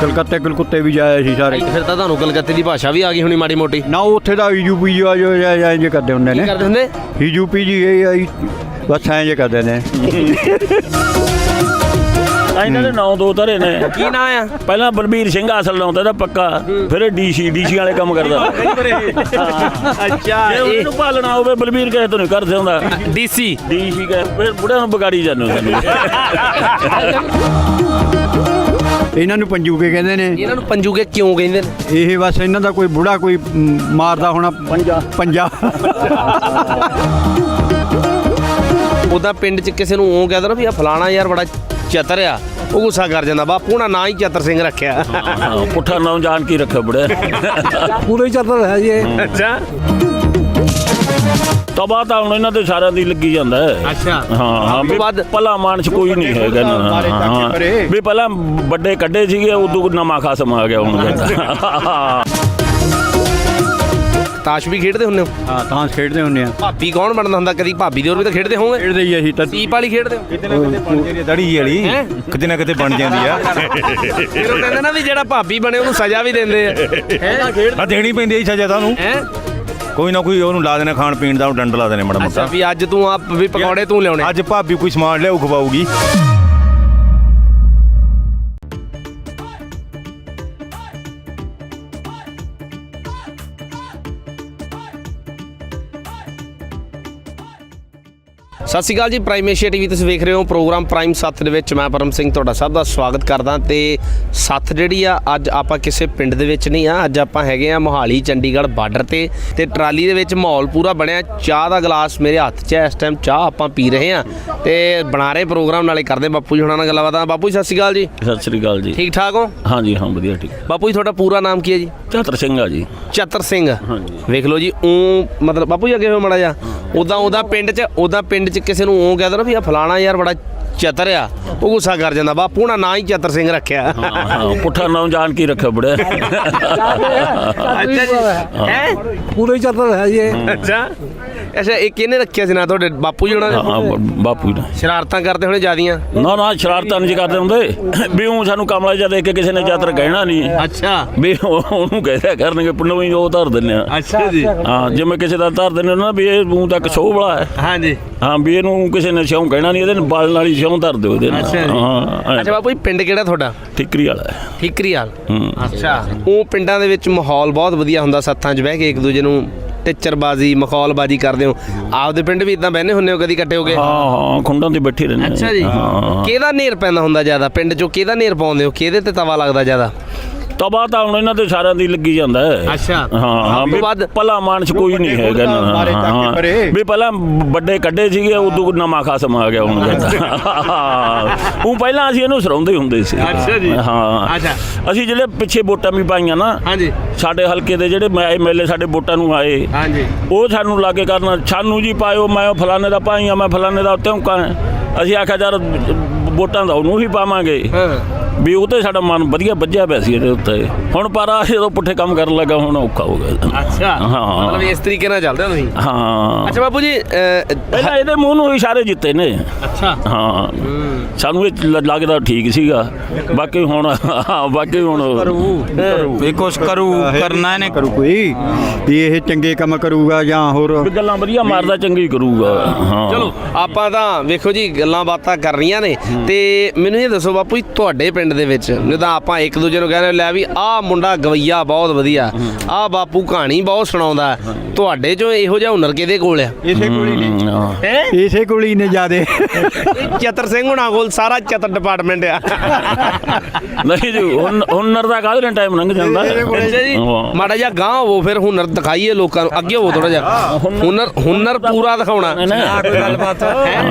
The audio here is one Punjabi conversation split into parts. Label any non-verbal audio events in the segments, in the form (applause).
ਕਲਕੱਤੇ ਕਲਕੱਤੇ ਵੀ ਜਾਏ ਸੀ ਸਾਰੇ। ਫਿਰ ਤਾਂ ਤੁਹਾਨੂੰ ਕਲਕੱਤੇ ਦੀ ਭਾਸ਼ਾ ਵੀ ਆ ਗਈ ਹੋਣੀ ਮਾੜੀ ਮੋਟੀ। ਨਾ ਉੱਥੇ ਦਾ ਯੂਪੀ ਜੋ ਜੋ ਜੇ ਕਰਦੇ ਹੁੰਦੇ ਕੀ ਨੇ ਕਰਦੇ ਹੁੰਦੇ? ਯੂਪੀ ਜੀ ਇਹ ਆਈ ਬਸ ਐਂ ਜੇ ਕਰਦੇ ਨੇ। ਇਹਨਾਂ ਦੇ ਨਾਂ ਦੋ ਧਰੇ ਨੇ। ਕੀ ਨਾਂ ਆ? ਪਹਿਲਾਂ ਬਲਬੀਰ ਸਿੰਘ ਅਸਲ ਨਾਂ ਉਹਦਾ ਪੱਕਾ ਫਿਰ ਇਹ ਡੀਸੀ ਡੀਸੀ ਵਾਲੇ ਕੰਮ ਕਰਦਾ। ਅੱਛਾ ਜੇ ਉਹਨੂੰ ਪਾਲਣਾ ਹੋਵੇ ਬਲਬੀਰ ਕਹੇ ਤੋਂ ਨਹੀਂ ਕਰ ਸਕਦਾ ਡੀਸੀ। ਡੀਸੀ ਕਹੇ ਫਿਰ ਬੁੜਿਆਂ ਨੂੰ ਵਿਗਾੜੀ ਜਾਂਦੇ (laughs) ਇਹਨਾਂ ਨੂੰ ਪੰਜੂਕੇ ਕਹਿੰਦੇ ਨੇ। ਇਹਨਾਂ ਨੂੰ ਪੰਜੂਗੇ ਕਿਉਂ ਕਹਿੰਦੇ ਨੇ? ਇਹ ਬਸ ਇਹਨਾਂ ਦਾ ਕੋਈ ਬੁੜਾ ਕੋਈ ਮ, ਮਾਰਦਾ ਹੋਣਾ। ਪੰਜਾ। ਪੰਜਾ। ਉਦਾਂ ਪਿੰਡ 'ਚ ਕਿਸੇ ਨੂੰ ਉਹ ਕਹਿੰਦਾ ਨਾ ਵੀ ਆ ਫਲਾਣਾ ਯਾਰ ਬੜਾ ਚਤਰ ਆ। ਉਹ ਗੁੱਸਾ ਕਰ ਜਾਂਦਾ ਬਾਪੂ ਨਾਲ ਨਾਂ ਹੀ ਚਤਰ ਸਿੰਘ ਰੱਖਿਆ। ਹਾਂ ਪੁੱਠਾ ਨਾਂ ਜਾਣ ਕੀ ਰੱਖਿਆ ਬੁੜਿਆ। ਪੂਰਾ ਹੀ ਚੱਲਦਾ ਹੈ ਜੀ ਅੱਛਾ। ਤਬਾ ਤਾਂ ਹੁਣ ਇਹਨਾਂ ਦੇ ਸਾਰਿਆਂ ਦੀ ਲੱਗੀ ਜਾਂਦਾ ਹੈ। ਅੱਛਾ। ਹਾਂ ਹਾਂ ਵੀ ਵੱਧ- ਭਲਾ ਮਾਨਸ ਕੋਈ ਨਹੀਂ ਹੈਗਾ ਨਾ ਹਾਂ। ਵੀ ਪਹਿਲਾਂ ਵੱਡੇ ਕੱਢੇ ਸੀਗੇ ਉਦੋਂ ਨਵਾਂ ਖਸਮ ਆ ਗਿਆ ਹੁਣ। ਤਾਸ਼ ਵੀ ਖੇਡਦੇ ਹੁੰਦੇ ਹੋ? ਹਾਂ ਤਾਂ ਖੇਡਦੇ ਹੁੰਦੇ ਆ। ਭਾਬੀ ਕੌਣ ਬਣਦਾ ਹੁੰਦਾ? ਕਦੀ ਭਾਬੀ ਦੇ ਹੋਰ ਵੀ ਤਾਂ ਖੇਡਦੇ ਹੋਵੋਗੇ? ਖੇਡਦੇ ਹੀ ਅਸੀਂ ਤਾਂ। ਸੀਪ ਵਾਲੀ ਖੇਡਦੇ ਹੋ? ਕਿਤੇ ਨਾ ਕਿਤੇ ਬਣ ਜਾਂਦੀ ਹੈ ਦੜੀ ਵਾਲੀ। ਹੈਂ? ਕਿਤੇ ਨਾ ਕਿਤੇ ਬਣ ਜਾਂਦੀ ਆ। ਫਿਰ ਉਹ ਕਹਿੰਦੇ ਨਾ ਵੀ ਜਿਹੜਾ ਭਾਬੀ ਬਣੇ ਉਹਨੂੰ ਸਜ਼ਾ ਵੀ ਦਿੰਦੇ ਆ। ਆ ਦੇਣੀ ਪੈਂਦੀ ਹੈ ਸਜ਼ਾ ਤੁਹਾਨੂੰ। ਹੈ? ਕੋਈ ਨਾ ਕੋਈ ਉਹਨੂੰ ਲਾ ਦੇਣਾ ਖਾਣ ਪੀਣ ਦਾ ਡੰਡ ਲਾ ਦੇਣੇ ਮਾੜਾ ਅੱਛਾ ਮੋਟਾ ਵੀ ਅੱਜ ਤੂੰ ਆ ਵੀ ਪਕੌੜੇ ਤੂੰ ਲਿਆਉਣੇ। ਅੱਜ ਭਾਬੀ ਕੋਈ ਸਮਾਨ ਲਿਆਉ ਖਵਾਊਗੀ। ਸਤਿ ਸ਼੍ਰੀ ਅਕਾਲ ਜੀ ਪ੍ਰਾਈਮ ਏਸ਼ੀਆ ਟੀਵੀ ਤੁਸੀਂ ਵੇਖ ਰਹੇ ਹੋ ਪ੍ਰੋਗਰਾਮ ਪ੍ਰਾਈਮ ਸੱਤ ਦੇ ਵਿੱਚ। ਮੈਂ ਪਰਮ ਸਿੰਘ ਤੁਹਾਡਾ ਸਭ ਦਾ ਸਵਾਗਤ ਕਰਦਾ ਤੇ ਸੱਤ ਜਿਹੜੀ ਆ ਅੱਜ ਆਪਾਂ ਕਿਸੇ ਪਿੰਡ ਦੇ ਵਿੱਚ ਨਹੀਂ ਆ ਅੱਜ ਆਪਾਂ ਹੈਗੇ ਆ ਮੋਹਾਲੀ ਚੰਡੀਗੜ੍ਹ ਬਾਰਡਰ ਤੇ ਤੇ ਟਰਾਲੀ ਦੇ ਵਿੱਚ ਮਾਹੌਲ ਪੂਰਾ ਬਣਿਆ। ਚਾਹ ਦਾ ਗਲਾਸ ਮੇਰੇ ਹੱਥ 'ਚ ਹੈ ਇਸ ਟਾਈਮ ਚਾਹ ਆਪਾਂ ਪੀ ਰਹੇ ਆ ਤੇ ਬਣਾ ਰਹੇ ਪ੍ਰੋਗਰਾਮ ਨਾਲੇ ਕਰਦੇ ਬਾਪੂ ਜੀ ਹੁਣਾਂ ਨਾਲ ਗੱਲਾਂ ਬਾਤਾਂ ਬਾਪੂ ਜੀ ਸਤਿ ਸ਼੍ਰੀ ਅਕਾਲ ਜੀ। ਸਤਿ ਸ੍ਰੀ ਅਕਾਲ ਜੀ। ਠੀਕ ਠਾਕ ਹੋ? ਹਾਂਜੀ ਹਾਂ ਵਧੀਆ ਠੀਕ। ਬਾਪੂ ਜੀ ਤੁਹਾਡਾ ਪੂਰਾ ਨਾਮ ਕੀ ਹੈ ਜੀ? ਚਤਰ ਸਿੰਘ ਆ ਜੀ। ਚਤਰ ਸਿੰਘ। ਹਾਂਜੀ। ਵੇਖ ਲਓ ਜੀ ਉਹ ਮਤਲਬ ਬਾਪੂ ਜੀ ਅੱਗੇ ਹੋਇਆ ਮੜਾ ਜਾ ਉਦਾਂ ਉਹਦਾ ਪਿੰਡ 'ਚ ਉਹਦਾ ਪਿੰਡ 'ਚ ਕਿਸੇ ਨੂੰ ਉਹ ਕਹਿੰਦਾ ਨਾ ਵੀ ਆ ਫਲਾਣਾ ਯਾਰ ਬੜਾ ਚਤਰ ਆ ਉਹ ਗੁੱਸਾ ਕਰ ਜਾਂਦਾ ਬਾਪੂ ਨਾਲ ਨਾਂ ਹੀ ਚਤਰ ਸਿੰਘ ਰੱਖਿਆ। ਹਾਂ ਹਾਂ ਪੁੱਠਾ ਨਾਂ ਜਾਣ ਕੀ ਰੱਖਿਆ ਅੱਛਾ ਜੀ। ਹੈ। ਪੂਰਾ ਚੱਲਦਾ ਹੈ ਜੀ ਅੱਛਾ। ਅੱਛਾ ਇਹ ਕਿਹਨੇ ਰੱਖਿਆ ਸੀ? ਨਾ ਤੁਹਾਡੇ ਬਾਪੂ ਜੀ ਉਹਨਾਂ ਹਾਂ ਨੇ ਬ- ਬਾਪੂ ਜੀ ਸ਼ਰਾਰਤਾਂ ਕਰਦੇ ਹੋਣੇ ਜਿਆਦੀਆਂ? ਨਾ ਨਾ ਸ਼ਰਾਰਤਾਂ ਨਹੀਂ ਕਰਦੇ ਹੁੰਦੇ। ਵੀ ਉਹ ਸਾਨੂੰ ਕਮਲਾ ਜਿਹਾ ਦੇਖ ਕੇ ਕਿਸੇ ਨੇ ਚਾਦਰ ਕਹਿਣਾ ਨਹੀਂ। ਅੱਛਾ। ਵੀ ਉਹ- ਉਹਨੂੰ ਕਹਿਆ ਕਰਨਗੇ ਪਿੰਡੋਂ ਹੀ ਉਹ ਧਰ ਦਿੰਦੇ ਆ। ਅੱਛਾ ਜੀ ਹਾਂ ਜਿਵੇਂ ਕਿਸੇ ਦਾ ਧਰ ਦਿੰਦੇ ਨਾ ਵੀ ਇਹ ਮੂੰਹ ਤੱਕ ਸੋਹ ਵਾਲਾ ਹੈ। ਹਾਂਜੀ। ਹਾਂ ਵੀ ਇਹਨੂੰ ਕਿਸੇ ਨੇ ਸਿਉਂ ਕਹਿਣਾ ਨਹੀਂ ਇਹਦੇ ਬਾਲਣ ਵਾਲੀ ਸਿਉਂ ਧਰ ਦਿਓ ਇਹਦੇ ਨਾਲ। ਜੀ। ਹਾਂ ਅੱਛਾ ਬਾਪੂ ਜੀ ਪਿੰਡ ਕਿਹੜਾ ਤੁਹਾਡਾ? ਠਿਕਰੀ ਵਾਲਾ ਹੈ। ਠੀਕਰੀ ਹੂੰ। ਅੱਛਾ। ਉਹ ਪਿੰਡਾਂ ਦੇ ਵਿੱਚ ਮਾਹੌਲ ਬਹੁਤ ਵਧੀਆ ਹੁੰਦਾ ਸੱਥਾਂ 'ਚ ਬਹਿ ਕੇ ਇੱਕ ਦੂਜੇ ਨੂੰ ਟਿੱਚਰਬਾਜ਼ੀ ਮਖੌਲਬਾਜ਼ੀ ਕਰਦੇ ਹੋ। ਆਪਦੇ ਪਿੰਡ ਵੀ ਇਦਾਂ ਬਹਿੰਦੇ ਹੁੰਦੇ ਹੋ ਕਦੀ ਇਕੱਠੇ ਹੋ ਕੇ? ਹਾਂ ਹਾਂ ਖੁੰਡਾਂ ਤੇ ਬੈਠੇ ਰਹਿੰਦੇ ਅੱਛਾ ਜੀ। ਹਾਂ। ਕਿਹਦਾ ਨੇਰ ਪੈਂਦਾ ਹੁੰਦਾ ਜ਼ਿਆਦਾ? ਪਿੰਡ 'ਚੋਂ ਕਿਹਦਾ ਨੇਰ ਪਾਉਂਦੇ ਹੋ? ਕਿਹਦੇ ਤੇ ਤਵਾ ਲੱਗਦਾ ਜ਼ਿਆਦਾ? ਤਬਾ ਤਾਂ ਹੁਣ ਇਹਨਾਂ ਦੇ ਸਾਰਿਆਂ ਦੀ ਲੱਗੀ ਜਾਂਦਾ ਹੈ। ਅੱਛਾ। ਹਾਂ ਹਾਂ ਵੀ ਭਲਾ ਮਾਨਸ ਕੋਈ ਨਹੀਂ ਹੈਗਾ ਕੇ ਹਾਂ। ਵੀ ਪਹਿਲਾਂ ਵੱਡੇ ਕੱਢੇ ਸੀਗੇ ਉਦੋਂ ਨਵਾਂ ਖਸਮ ਆ ਗਿਆ ਹੁਣ ਉਹ ਪਹਿਲਾਂ ਅਸੀਂ ਇਹਨੂੰ ਸਰਾਉਂਦੇ ਹੁੰਦੇ ਸੀ। ਅੱਛਾ ਜੀ। ਹਾਂ। ਅੱਛਾ। ਅਸੀਂ ਜਿਹੜੇ ਪਿੱਛੇ ਵੋਟਾਂ ਵੀ ਪਾਈਆਂ ਨਾ ਹਾਂਜੀ। ਸਾਡੇ ਹਲਕੇ ਦੇ ਜਿਹੜੇ ਐਮਐਲਏ ਸਾਡੇ ਵੋਟਾਂ ਨੂੰ ਆਏ। ਹਾਂਜੀ। ਉਹ ਸਾਨੂੰ ਲਾਗੇ ਕਰਨਾ ਸਾਨੂੰ ਜੀ ਪਾਇਓ ਮੈਂ ਫਲਾਣੇ ਦਾ ਪਾਈਆਂ ਮੈਂ ਫਲਾਣੇ ਦਾ ਉੱਤੇ ਹੁਕਾ ਅਸੀਂ ਆਖਿਆ ਯਾਰ ਵੋਟਾਂ ਦਾ ਉਹਨੂੰ ਹੀ ਪਾਵਾਂਗੇ। ਹਾਂ। ਵੀ ਉਹ ਤੇ ਸਾਡਾ ਮਨ ਵਧੀਆ ਵੱਜਿਆ ਪਿਆ ਸੀ ਇਹਦੇ ਉੱਤੇ। ਹੁਣ ਪਰ ਆ ਜਦੋਂ ਪੁੱਠੇ ਕੰਮ ਕਰਨ ਲੱਗਾ ਹੁਣ ਔਖਾ ਹੋ ਗਿਆ। ਅੱਛਾ। ਹਾਂ। ਮਤਲਬ ਇਸ ਤਰੀਕੇ ਨਾਲ ਚੱਲਦੇ ਹੋ ਤੁਸੀਂ? ਹਾਂ। ਅੱਛਾ ਬਾਪੂ ਜੀ ਪਹਿਲਾਂ ਇਹਦੇ ਮੂੰਹ ਨੂੰ ਇਸ਼ਾਰੇ ਜਿੱਤੇ ਨੇ। ਅੱਛਾ। ਹਾਂ। ਸਾਨੂੰ ਇਹ ਲੱਗਦਾ ਠੀਕ ਸੀਗਾ। ਬਾਕੀ ਹੁਣ ਹਾਂ, ਬਾਕੀ ਹੁਣ ਵੀ ਕੁਛ ਕਰੂ ਕਰਨਾ ਇਹਨੇ। ਕਰੂ ਕੋਈ। ਵੀ ਇਹ ਚੰਗੇ ਕੰਮ ਕਰੂਗਾ ਜਾਂ ਹੋਰ। ਗੱਲਾਂ ਵਧੀਆ ਮਾਰਦਾ ਚੰਗੀ ਕਰੂਗਾ। ਹਾਂ। ਚਲੋ ਆਪਾਂ ਤਾਂ ਵੇਖੋ ਜੀ ਗੱਲਾਂ ਬਾਤਾਂ ਕਰ ਰਹੀਆਂ ਨੇ। ਤੇ ਮੈਨੂੰ ਇਹ ਦੱਸੋ ਬਾਪੂ ਜੀ ਤੁਹਾਡੇ ਪਿੰਡ ਦੇ ਵਿੱਚ। ਜਦੋਂ ਆਪਾਂ ਇੱਕ ਦੂਜੇ ਨੂੰ ਕਹਿੰਦੇ ਲੈ ਵੀ ਆਹ ਮੁੰਡਾ ਗਵਈਆ ਬਹੁਤ ਵਧੀਆ। ਆਹ ਬਾਪੂ ਕਹਾਣੀ ਬਹੁਤ ਸੁਣਾਉਂਦਾ। ਤੁਹਾਡੇ ਚੋਂ ਇਹੋ ਜਿਹਾ ਹੁਨਰ ਕਿਹਦੇ ਕੋਲ ਆ? ਇਸੇ ਕੋਲ ਹੀ ਨੇ ਹਮ, ਹਾਂ। ਹੈ? ਇਸੇ ਕੋਲ ਹੀ ਨੇ ਜਿਆਦੇ। ਚਤਰ ਸਿੰਘ ਹੁਣਾਂ ਕੋਲ ਸਾਰਾ ਚਤਰ ਡਿਪਾਰਟਮੈਂਟ ਆ। ਨਹੀਂ ਜੀ ਹੁਨ- ਹੁਨਰ ਦਾ ਕਾਹਦੇ ਟਾਈਮ ਲੰਘ ਜਾਂਦਾ। ਮਾੜਾ ਜਿਹਾ ਗਾਂ ਹੋਵੋ ਫਿਰ ਹੁਨਰ ਦਿਖਾਈਏ ਲੋਕਾਂ ਨੂੰ। ਅੱਗੇ ਹੋਵੋ ਥੋੜਾ ਜਿਹਾ। ਹੁਨਰ ਹੁਨਰ ਪੂਰਾ ਦਿਖਾਉਣਾ। ਗੱਲਬਾਤ?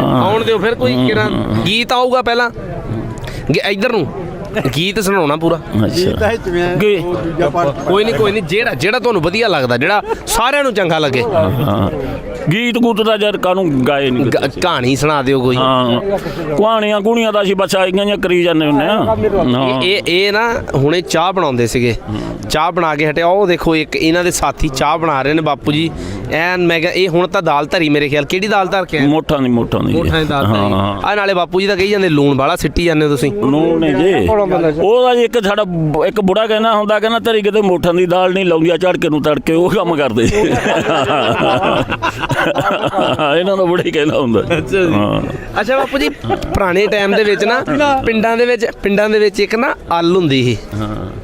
ਆਉਣ ਦਿਓ ਫਿਰ ਕੋਈ ਕਿਹੜਾ ਗੀਤ ਆਊਗਾ ਪਹਿਲਾਂ। ਇੱਧਰ ਨੂੰ। ਗੀਤ ਸੁਣਾਉਣਾ ਪੂਰਾ। ਅੱਛਾ? ਕੋਈ ਨਹੀਂ ਕੋਈ ਨਹੀਂ ਜਿਹੜਾ ਜਿਹੜਾ ਤੁਹਾਨੂੰ ਵਧੀਆ ਲੱਗਦਾ ਜਿਹੜਾ ਸਾਰਿਆਂ ਨੂੰ ਚੰਗਾ ਲੱਗੇ। ਹਾਂ ਗੀਤ ਗੂਤ ਦਾ ਜਰ ਕਾਨੂੰ ਗਾਏ ਨਹੀਂ ਗ- ਕਹਾਣੀ ਸੁਣਾ ਦਿਓ ਕੋਈ। ਹਾਂ ਕੁਹਾਣੀਆਂ ਕੁਣੀਆਂ ਦਾ ਅਸੀਂ ਬਸ ਆਈਆਂ ਜਾਂ ਕਰੀ ਜਾਂਦੇ ਹੁੰਦੇ ਆ। ਹਾਂ ਇਹ ਇਹ ਨਾ ਹੁਣੇ ਚਾਹ ਬਣਾਉਂਦੇ ਸੀਗੇ। ਚਾਹ ਬਣਾ ਕੇ ਹਟਿਆ ਉਹ ਦੇਖੋ ਇੱਕ ਇਹਨਾਂ ਦੇ ਸਾਥੀ ਚਾਹ ਬਣਾ ਰਹੇ ਨੇ ਬਾਪੂ ਜੀ। ਐਨ ਮੈਂ ਕਿਹਾ ਇਹ ਹੁਣ ਤਾਂ ਦਾਲ ਧਰੀ ਮੇਰੇ ਖਿਆਲ ਕਿਹੜੀ ਦਾਲ ਧਰ ਕੇ ਆਏ? ਮੋਠਾਂ ਦੀ ਮੋਠਾਂ ਦੀ ਮੋਠਾਂ ਦੀ ਦਾਲ ਧਰੀ। ਹਾਂ। ਆ ਨਾਲੇ ਬਾਪੂ ਜੀ ਤਾਂ ਕਹੀ ਜਾਂਦੇ ਲੂਣ ਵਾਲਾ ਸਿੱਟੀ ਜਾਂਦੇ ਹੋ ਤੁਸੀਂ। ਨੂਨ ਨੇ ਜੀ। ਉਹਦਾ ਜੀ। ਇੱਕ ਸਾਡਾ ਇੱਕ ਬੁੜਾ ਕਹਿੰਦਾ ਹੁੰਦਾ ਕਹਿੰਦਾ ਤੇਰੀ ਕਿਤੇ ਮੋਠਾਂ ਦੀ ਦਾਲ ਨਹੀਂ ਲਾਉਂਦੀ ਝੜਕੇ ਨੂੰ ਤੜਕੇ ਉਹ ਕੰਮ ਕਰਦੇ। ਇਹਨਾਂ ਦਾ ਬੁੜਾ ਕਹਿੰਦਾ ਹੁੰਦਾ ਹਾਂ। ਅੱਛਾ ਬਾਪੂ ਜੀ ਪੁਰਾਣੇ ਟਾਈਮ ਦੇ ਵਿੱਚ ਨਾ ਪਿੰਡਾਂ ਦੇ ਵਿੱਚ ਪਿੰਡਾਂ ਦੇ ਵਿੱਚ ਇੱਕ ਨਾ ਅੱਲ ਹੁੰਦੀ ਸੀ।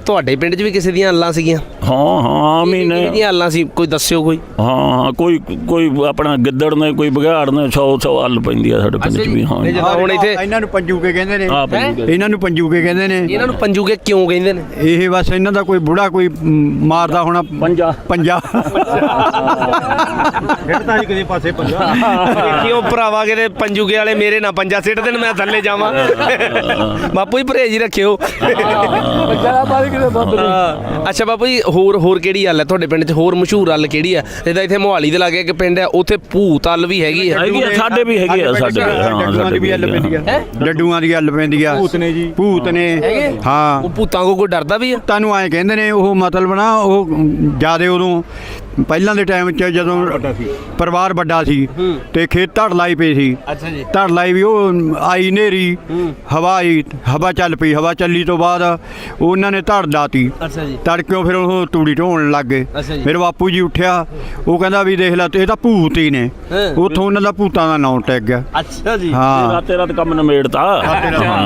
ਤੁਹਾਡੇ ਪਿੰਡ 'ਚ ਵੀ ਕਿਸੇ ਦੀਆਂ ਅੱਲਾਂ ਸੀਗੀਆਂ? ਹਾਂ ਹਾਂ ਮਹੀਨੇ ਕਿਹਦੀਆਂ ਅੱਲਾਂ ਸੀ? ਕੋਈ ਦੱਸਿਓ ਕੋਈ। ਹਾਂ ਹਾਂ ਕੋਈ ਕੋਈ ਆਪਣਾ ਗਿੱਦੜ ਨੇ ਕੋਈ ਬਘਾੜ ਨੇ 100 100 ਹੱਲ ਪੈਂਦੀ ਆ ਸਾਡੇ ਪਿੰਡ 'ਚ ਵੀ ਹਾਂ। ਹੁਣ ਇੱਥੇ ਇਹਨਾਂ ਨੂੰ ਪੰਜੂਕੇ ਕਹਿੰਦੇ ਨੇ। ਆ ਪੈਂਦੀ ਇਹਨਾਂ ਨੂੰ ਪੰਜੂਕੇ ਕਹਿੰਦੇ ਨੇ। ਇਹਨਾਂ ਨੂੰ ਪੰਜੂਗੇ ਕਿਉਂ ਕਹਿੰਦੇ ਨੇ? ਇਹ ਬਸ ਇਹਨਾਂ ਦਾ ਕੋਈ ਬੁੜਾ ਕੋਈ ਮਾਰਦਾ ਹੋਣਾ। ਪੰਜਾ। ਪੰਜਾ। ਖੇਡਦਾ ਜੀ ਕਿਸੇ ਪਾਸੇ ਪੰਜਾ। ਕਿਉਂ ਭਰਾਵਾ ਕਿਤੇ ਪੰਜੂਗੇ ਵਾਲੇ ਮੇਰੇ ਨਾਲ ਪੰਜਾ ਸਿੱਟ ਦੇਣ ਮੈਂ ਥੱਲੇ ਜਾਵਾਂ। ਬਾਪੂ ਜੀ ਪਰਹੇਜ ਹੀ ਰੱਖਿਓ। ਹਾਂ। ਅੱਛਾ ਬਾਪੂ ਜੀ ਹੋਰ ਹੋਰ ਕਿਹੜੀ ਹੱਲ ਹੈ? ਤੁਹਾਡੇ ਪਿੰਡ 'ਚ ਹੋਰ ਮਸ਼ਹੂਰ ਹੱਲ ਕਿਹੜੀ ਹੈ? ਜਿੱਦਾਂ ਇੱਥੇ ਮੋਹਾਲੀ ਦੇ ਲਾਗੇ ਇੱਕ ਪਿੰਡ ਹੈ ਉੱਥੇ ਭੂਤ ਹੱਲ ਵੀ ਹੈਗੀ ਹੈ। ਹੈਗੀ ਆ, ਸਾਡੇ ਵੀ ਹੈਗੇ ਆ ਸਾਡੇ ਵੀ, ਹਾਂ ਡੱਡੂਆਂ ਸਾਡੇ ਦੀ ਵੀ ਹੱਲ ਪੈਂਦੀ ਆ। ਡੱਡੂਆਂ ਦੀ ਹੱਲ ਪੈਂਦੀ ਆ। ਭੂਤ ਨੇ ਜੀ। ਭੂਤ ਨੇ। ਹਾਂ। ਉਹ ਭੂਤਾਂ ਕੋ ਕੋਈ ਡਰਦਾ ਵੀ ਹੈ ਤੁਹਾਨੂੰ ਐਂ ਕਹਿੰਦੇ ਨੇ ਉਹ ਮਤਲਬ ਨਾ ਉਹ ਜਿਆਦੇ ਉਦੋਂ ਪਹਿਲਾਂ ਦੇ ਟਾਈਮ 'ਚ ਜਦੋਂ ਪਰਿਵਾਰ ਵੱਡਾ ਸੀ। ਤੇ ਖੇਤ ਧੜ ਲਾਈ ਪਈ ਸੀ। ਅੱਛਾ ਜੀ। ਧੜ ਲਾਈ ਵੀ ਉਹ ਆਈ ਨੇਰੀ ਹਵਾ ਆਈ ਹਵਾ ਚੱਲ ਪਈ ਹਵਾ ਚੱਲੀ ਤੋਂ ਬਾਅਦ ਉਹਨਾਂ ਨੇ ਧੜ ਲਾਤੀ। ਅੱਛਾ ਜੀ। ਤੜਕਿਓ ਫਿਰ ਉਹ ਤੂੜੀ ਢੋਣ ਲੱਗ ਗਏ। ਮੇਰੇ ਬਾਪੂ ਜੀ ਉੱਠਿਆ ਉਹ ਕਹਿੰਦਾ ਵੀ ਦੇਖ ਲੈ ਇਹ ਤਾਂ ਭੂਤ ਹੀ ਨੇ। ਉੱਥੋਂ ਉਹਨਾਂ ਦਾ ਭੂਤਾਂ ਦਾ ਨਾਂ ਟੈਗ ਗਿਆ। ਅੱਛਾ ਜੀ। ਹਾਂ। ਰਾਤੇ ਰਾਤ ਕੰਮ ਨਿਮੇੜਤਾ। ਹਾਂ ਹਾਂ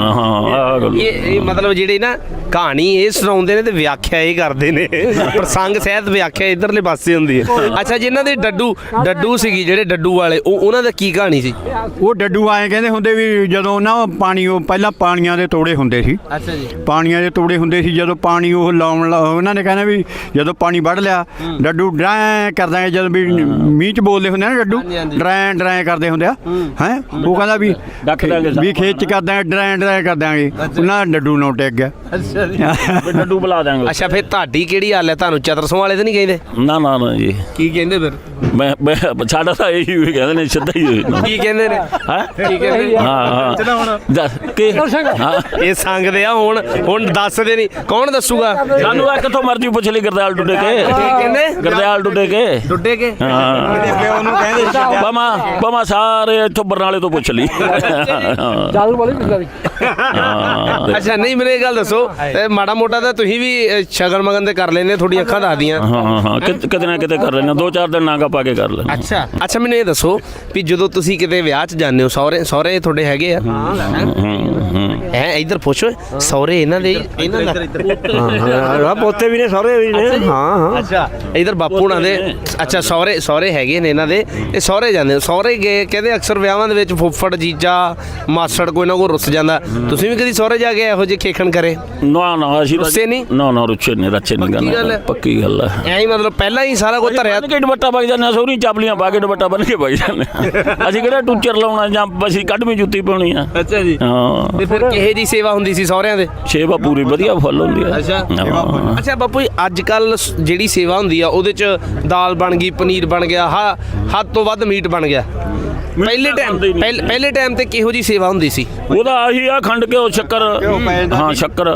ਆਹ ਗੱਲ। ਇਹ ਇਹ ਮਤਲਬ ਜਿਹੜੇ ਨਾ ਕਹਾਣੀ ਇਹ ਸੁਣਾਉਂਦੇ ਨੇ ਤੇ ਵਿਆਖਿਆ ਇਹ ਕਰਦੇ ਨੇ। (laughs) ਪ੍ਰਸੰਗ ਸਹਿਤ ਵਿਆਖਿਆ ਇਧਰਲੇ ਪਾਸੇ ਹੁੰਦੀ ਹੈ। ਅੱਛਾ ਜਿਨ੍ਹਾਂ ਦੇ ਡੱਡੂ ਡੱਡੂ ਸੀਗੀ ਜਿਹੜੇ ਡੱਡੂ ਵਾਲੇ ਉਹ ਉਹਨਾਂ ਦਾ ਕੀ ਕਹਾਣੀ ਸੀ? ਉਹ ਡੱਡੂ ਆਏ ਕਹਿੰਦੇ ਹੁੰਦੇ ਵੀ ਜਦੋਂ ਨਾ ਪਾਣੀ ਉਹ ਪਹਿਲਾਂ ਪਾਣੀਆਂ ਦੇ ਤੋੜੇ ਹੁੰਦੇ ਸੀ। ਅੱਛਾ ਜੀ। ਪਾਣੀਆਂ ਦੇ ਤੋੜੇ ਹੁੰਦੇ ਸੀ ਜਦੋਂ ਪਾਣੀ ਉਹ ਲਾਉਣ ਲਾ- ਉਹਨਾਂ ਨੇ ਕਹਿੰਦਾ ਵੀ ਜਦੋਂ ਪਾਣੀ ਵੱਢ ਲਿਆ ਡੱਡੂ ਡਰਾਂ ਕਰਦਾ ਜਦੋਂ ਵੀ ਮੀਂਹ ਚ ਬੋਲਦੇ ਹੁੰਦੇ ਆ ਨਾ ਡੱਡੂ। ਡਰਾਂ ਡਰਾਂ ਕਰਦੇ ਹੁੰਦੇ ਆ। ਹੈ। ਉਹ ਕਹਿੰਦਾ ਵੀ ਡੱਕ ਦਾਂਗੇ ਵੀ ਖੇਤ ਚ ਕਰਦਾ ਡਰਾਂ ਡਰਾਂ ਕਰ ਦਾਂਗੇ। ਉਹਨਾਂ ਡੱਡੂ ਨੋ ਟਿਕ ਗਿਆ। ਅੱਛਾ ਜੀ। ਵੀ ਡੱਡੂ ਬੁਲਾ ਦਾਂਗੇ। ਅੱਛਾ ਫਿਰ ਤੁਹਾਡੀ ਕਿਹੜੀ ਹਾਲ ਹੈ? ਤੁਹਾਨੂੰ ਚਤਰਸੋਂ ਵਾਲੇ ਤਾਂ ਨਹੀਂ ਕਹਿੰਦੇ? ਨਾ ਨਾ। ਨਾ ਜੀ। ਕੀ ਕਹਿੰਦੇ ਫਿਰ? ਮੈਂ ਮੈਂ ਸਾਡਾ ਤਾਂ ਇਹੀ ਹੋਈ ਕਹਿੰਦੇ ਨੇ ਸਿੱਧਾ ਹੀ ਹੋਈ। ਕੀ ਕਹਿੰਦੇ ਨੇ? ਹਾਂ? ਕੀ ਕਹਿੰਦੇ ਹਾਂ ਹਾਂ। ਦੱਸ ਕੀ ਹਾਂ। ਇਹ ਸੰਗਦੇ ਆ ਹੁਣ ਹੁਣ ਦੱਸਦੇ ਨਹੀਂ। ਕੌਣ ਦੱਸੂਗਾ? ਸਾਨੂੰ ਆ ਕਿੱਥੋਂ ਮਰਜ਼ੀ ਪੁੱਛ ਲਈ ਗਰਦਿਆਲ ਡੁੱਡੇ ਕੇ। ਕਹਿੰਦੇ? ਗਰਦਿਆਲ ਡੁੱਡੇ ਕੇ। ਡੁੱਡੇ ਕੇ? ਹਾਂ। ਉਹਨੂੰ ਕਹਿੰਦੇ ਬਮਾ ਬਮਾ ਸਾਰੇ ਇੱਥੋਂ ਬਰਨਾਲੇ ਤੋਂ ਪੁੱਛ ਲਈ। ਹਾਂ ਚਾਲੂ ਵਾਲੀ ਪਿੰਡਾਂ ਦੀ ਹਾਂ। ਅੱਛਾ ਨਹੀਂ ਮੈਨੂੰ ਇਹ ਗੱਲ ਦੱਸੋ। ਇਹ ਮਾੜਾ ਮੋਟਾ ਤਾਂ ਤੁਸੀਂ ਵੀ ਅ, ਸ਼ਗਨ ਮਗਨ ਤੇ ਕਰ ਲੈਂਦੇ ਥੋੜੀ ਅੱਖਾਂ ਦੱਸਦੀਆਂ। ਹਾਂ ਹਾਂ ਕਿਤੇ ਕਿਤੇ ਨਾ ਕਿਤੇ ਕਰ ਲੈਣਾ ਦੋ ਚਾਰ ਦਿਨ ਨਾਗਾ ਪਾ ਕੇ ਕਰ ਲੈਣਾ ਅੱਛਾ। ਅੱਛਾ ਮੈਨੂੰ ਇਹ ਦੱਸੋ ਵੀ ਜਦੋਂ ਤੁਸੀਂ ਕਿਤੇ ਵਿਆਹ 'ਚ ਜਾਂਦੇ ਹੋ ਸਹੁਰੇ ਸਹੁਰੇ ਤੁਹਾਡੇ ਹੈਗੇ ਆ? ਹੈ ਇੱਧਰ ਪੁੱਛੋ ਸਹੁਰੇ ਇਹਨਾਂ ਦੇ ਇਹਨਾਂ ਦਾ। ਹਾਂ ਪੋਤੇ ਵੀ ਨੇ ਸਹੁਰੇ ਵੀ ਨੇ। ਹਾਂ ਹਾਂ। ਅੱਛਾ ਇੱਧਰ ਬਾਪੂ ਉਹਨਾਂ ਦੇ ਅੱਛਾ ਸਹੁਰੇ ਸਹੁਰੇ ਹੈਗੇ ਨੇ ਇਹਨਾਂ ਦੇ ਇਹ ਸਹੁਰੇ ਜਾਂਦੇ। ਸਹੁਰੇ ਗਏ ਕਹਿੰਦੇ ਅਕਸਰ ਵਿਆਹਾਂ ਦੇ ਵਿੱਚ ਫੁੱਫੜ ਜੀਜਾ ਮਾਸੜ ਕੋਈ ਨਾ ਕੋਈ ਰੁੱਸ ਜਾਂਦਾ। ਤੁਸੀਂ ਵੀ ਕਦੀ ਸਹੁਰੇ ਜਾ ਕੇ ਇਹੋ ਜਿਹੇ ਖੇਖਣ ਕਰੇ? ਨਾ ਨਾ ਅਸੀਂ ਰੁੱਸੇ ਨਹੀਂ? ਨਾ ਨਾ ਰੁੱਸੇ ਨਹੀਂ ਰੱਛੇ ਨਹੀਂ ਪੱਕੀ ਗੱਲ। ਹੈ? ਪੱਕੀ ਗੱਲ ਹੈ। ਐਂ ਹੀ ਮਤਲਬ ਪਹਿਲਾਂ ਹੀ ਸਾਰਾ ਕੁਝ ਧਰਿਆ। ਕੇ ਦੁਪੱਟਾ ਪਾ ਕੇ ਜਾਂਦੇ ਸੋਰੀ ਚਾਪਲੀਆਂ ਪਾ ਕੇ ਦੁਪੱਟਾ ਬੰਨ ਕੇ ਪਾ ਜਾਂਦੇ ਅਸੀਂ ਕਿਹੜਾ ਟੂਚਰ ਲਾਉਣਾ ਜਾਂ ਅਸੀਂ ਕੱਢਵੀਂ ਜੁੱਤੀ ਪਾਉਣੀ ਆ। ਅੱਛਾ ਜੀ। ਹਾਂ। ਤੇ ਫਿਰ ਕਿਹੇ ਦੀ ਸੇਵਾ ਹੁੰਦੀ ਸੀ ਸਹੁਰਿਆਂ ਦੇ? ਛੇਵਾ ਪੂਰੀ ਵਧੀਆ ਫੁੱਲ ਹੁੰਦੀ ਆ। ਅੱਛਾ। ਹਾਂ। ਅੱਛਾ ਬਾਪੂ ਜੀ ਅੱਜ ਕੱਲ ਜਿਹੜੀ ਸੇਵਾ ਹੁੰਦੀ ਆ ਉਹਦੇ ਚ ਦਾਲ ਬਣ ਗਈ ਪਨੀਰ ਬਣ ਗਿਆ ਹਾ ਹੱਦ ਤੋਂ ਵੱਧ ਮੀਟ ਬਣ ਗਿਆ। ਪਹਿਲੇ ਟਾਈਮ। ਪਹਿਲੇ ਟਾਈਮ ਤੇ ਕਿਹੋ ਜੀ ਸੇਵਾ ਹੁੰਦੀ ਸੀ? ਉਹਦਾ ਆਹੀ ਆ ਖੰਡ ਘਿਓ ਸ਼ੱਕਰ। ਪੈ ਜਾਂਦਾ ਹਾਂ ਸ਼ੱਕਰ।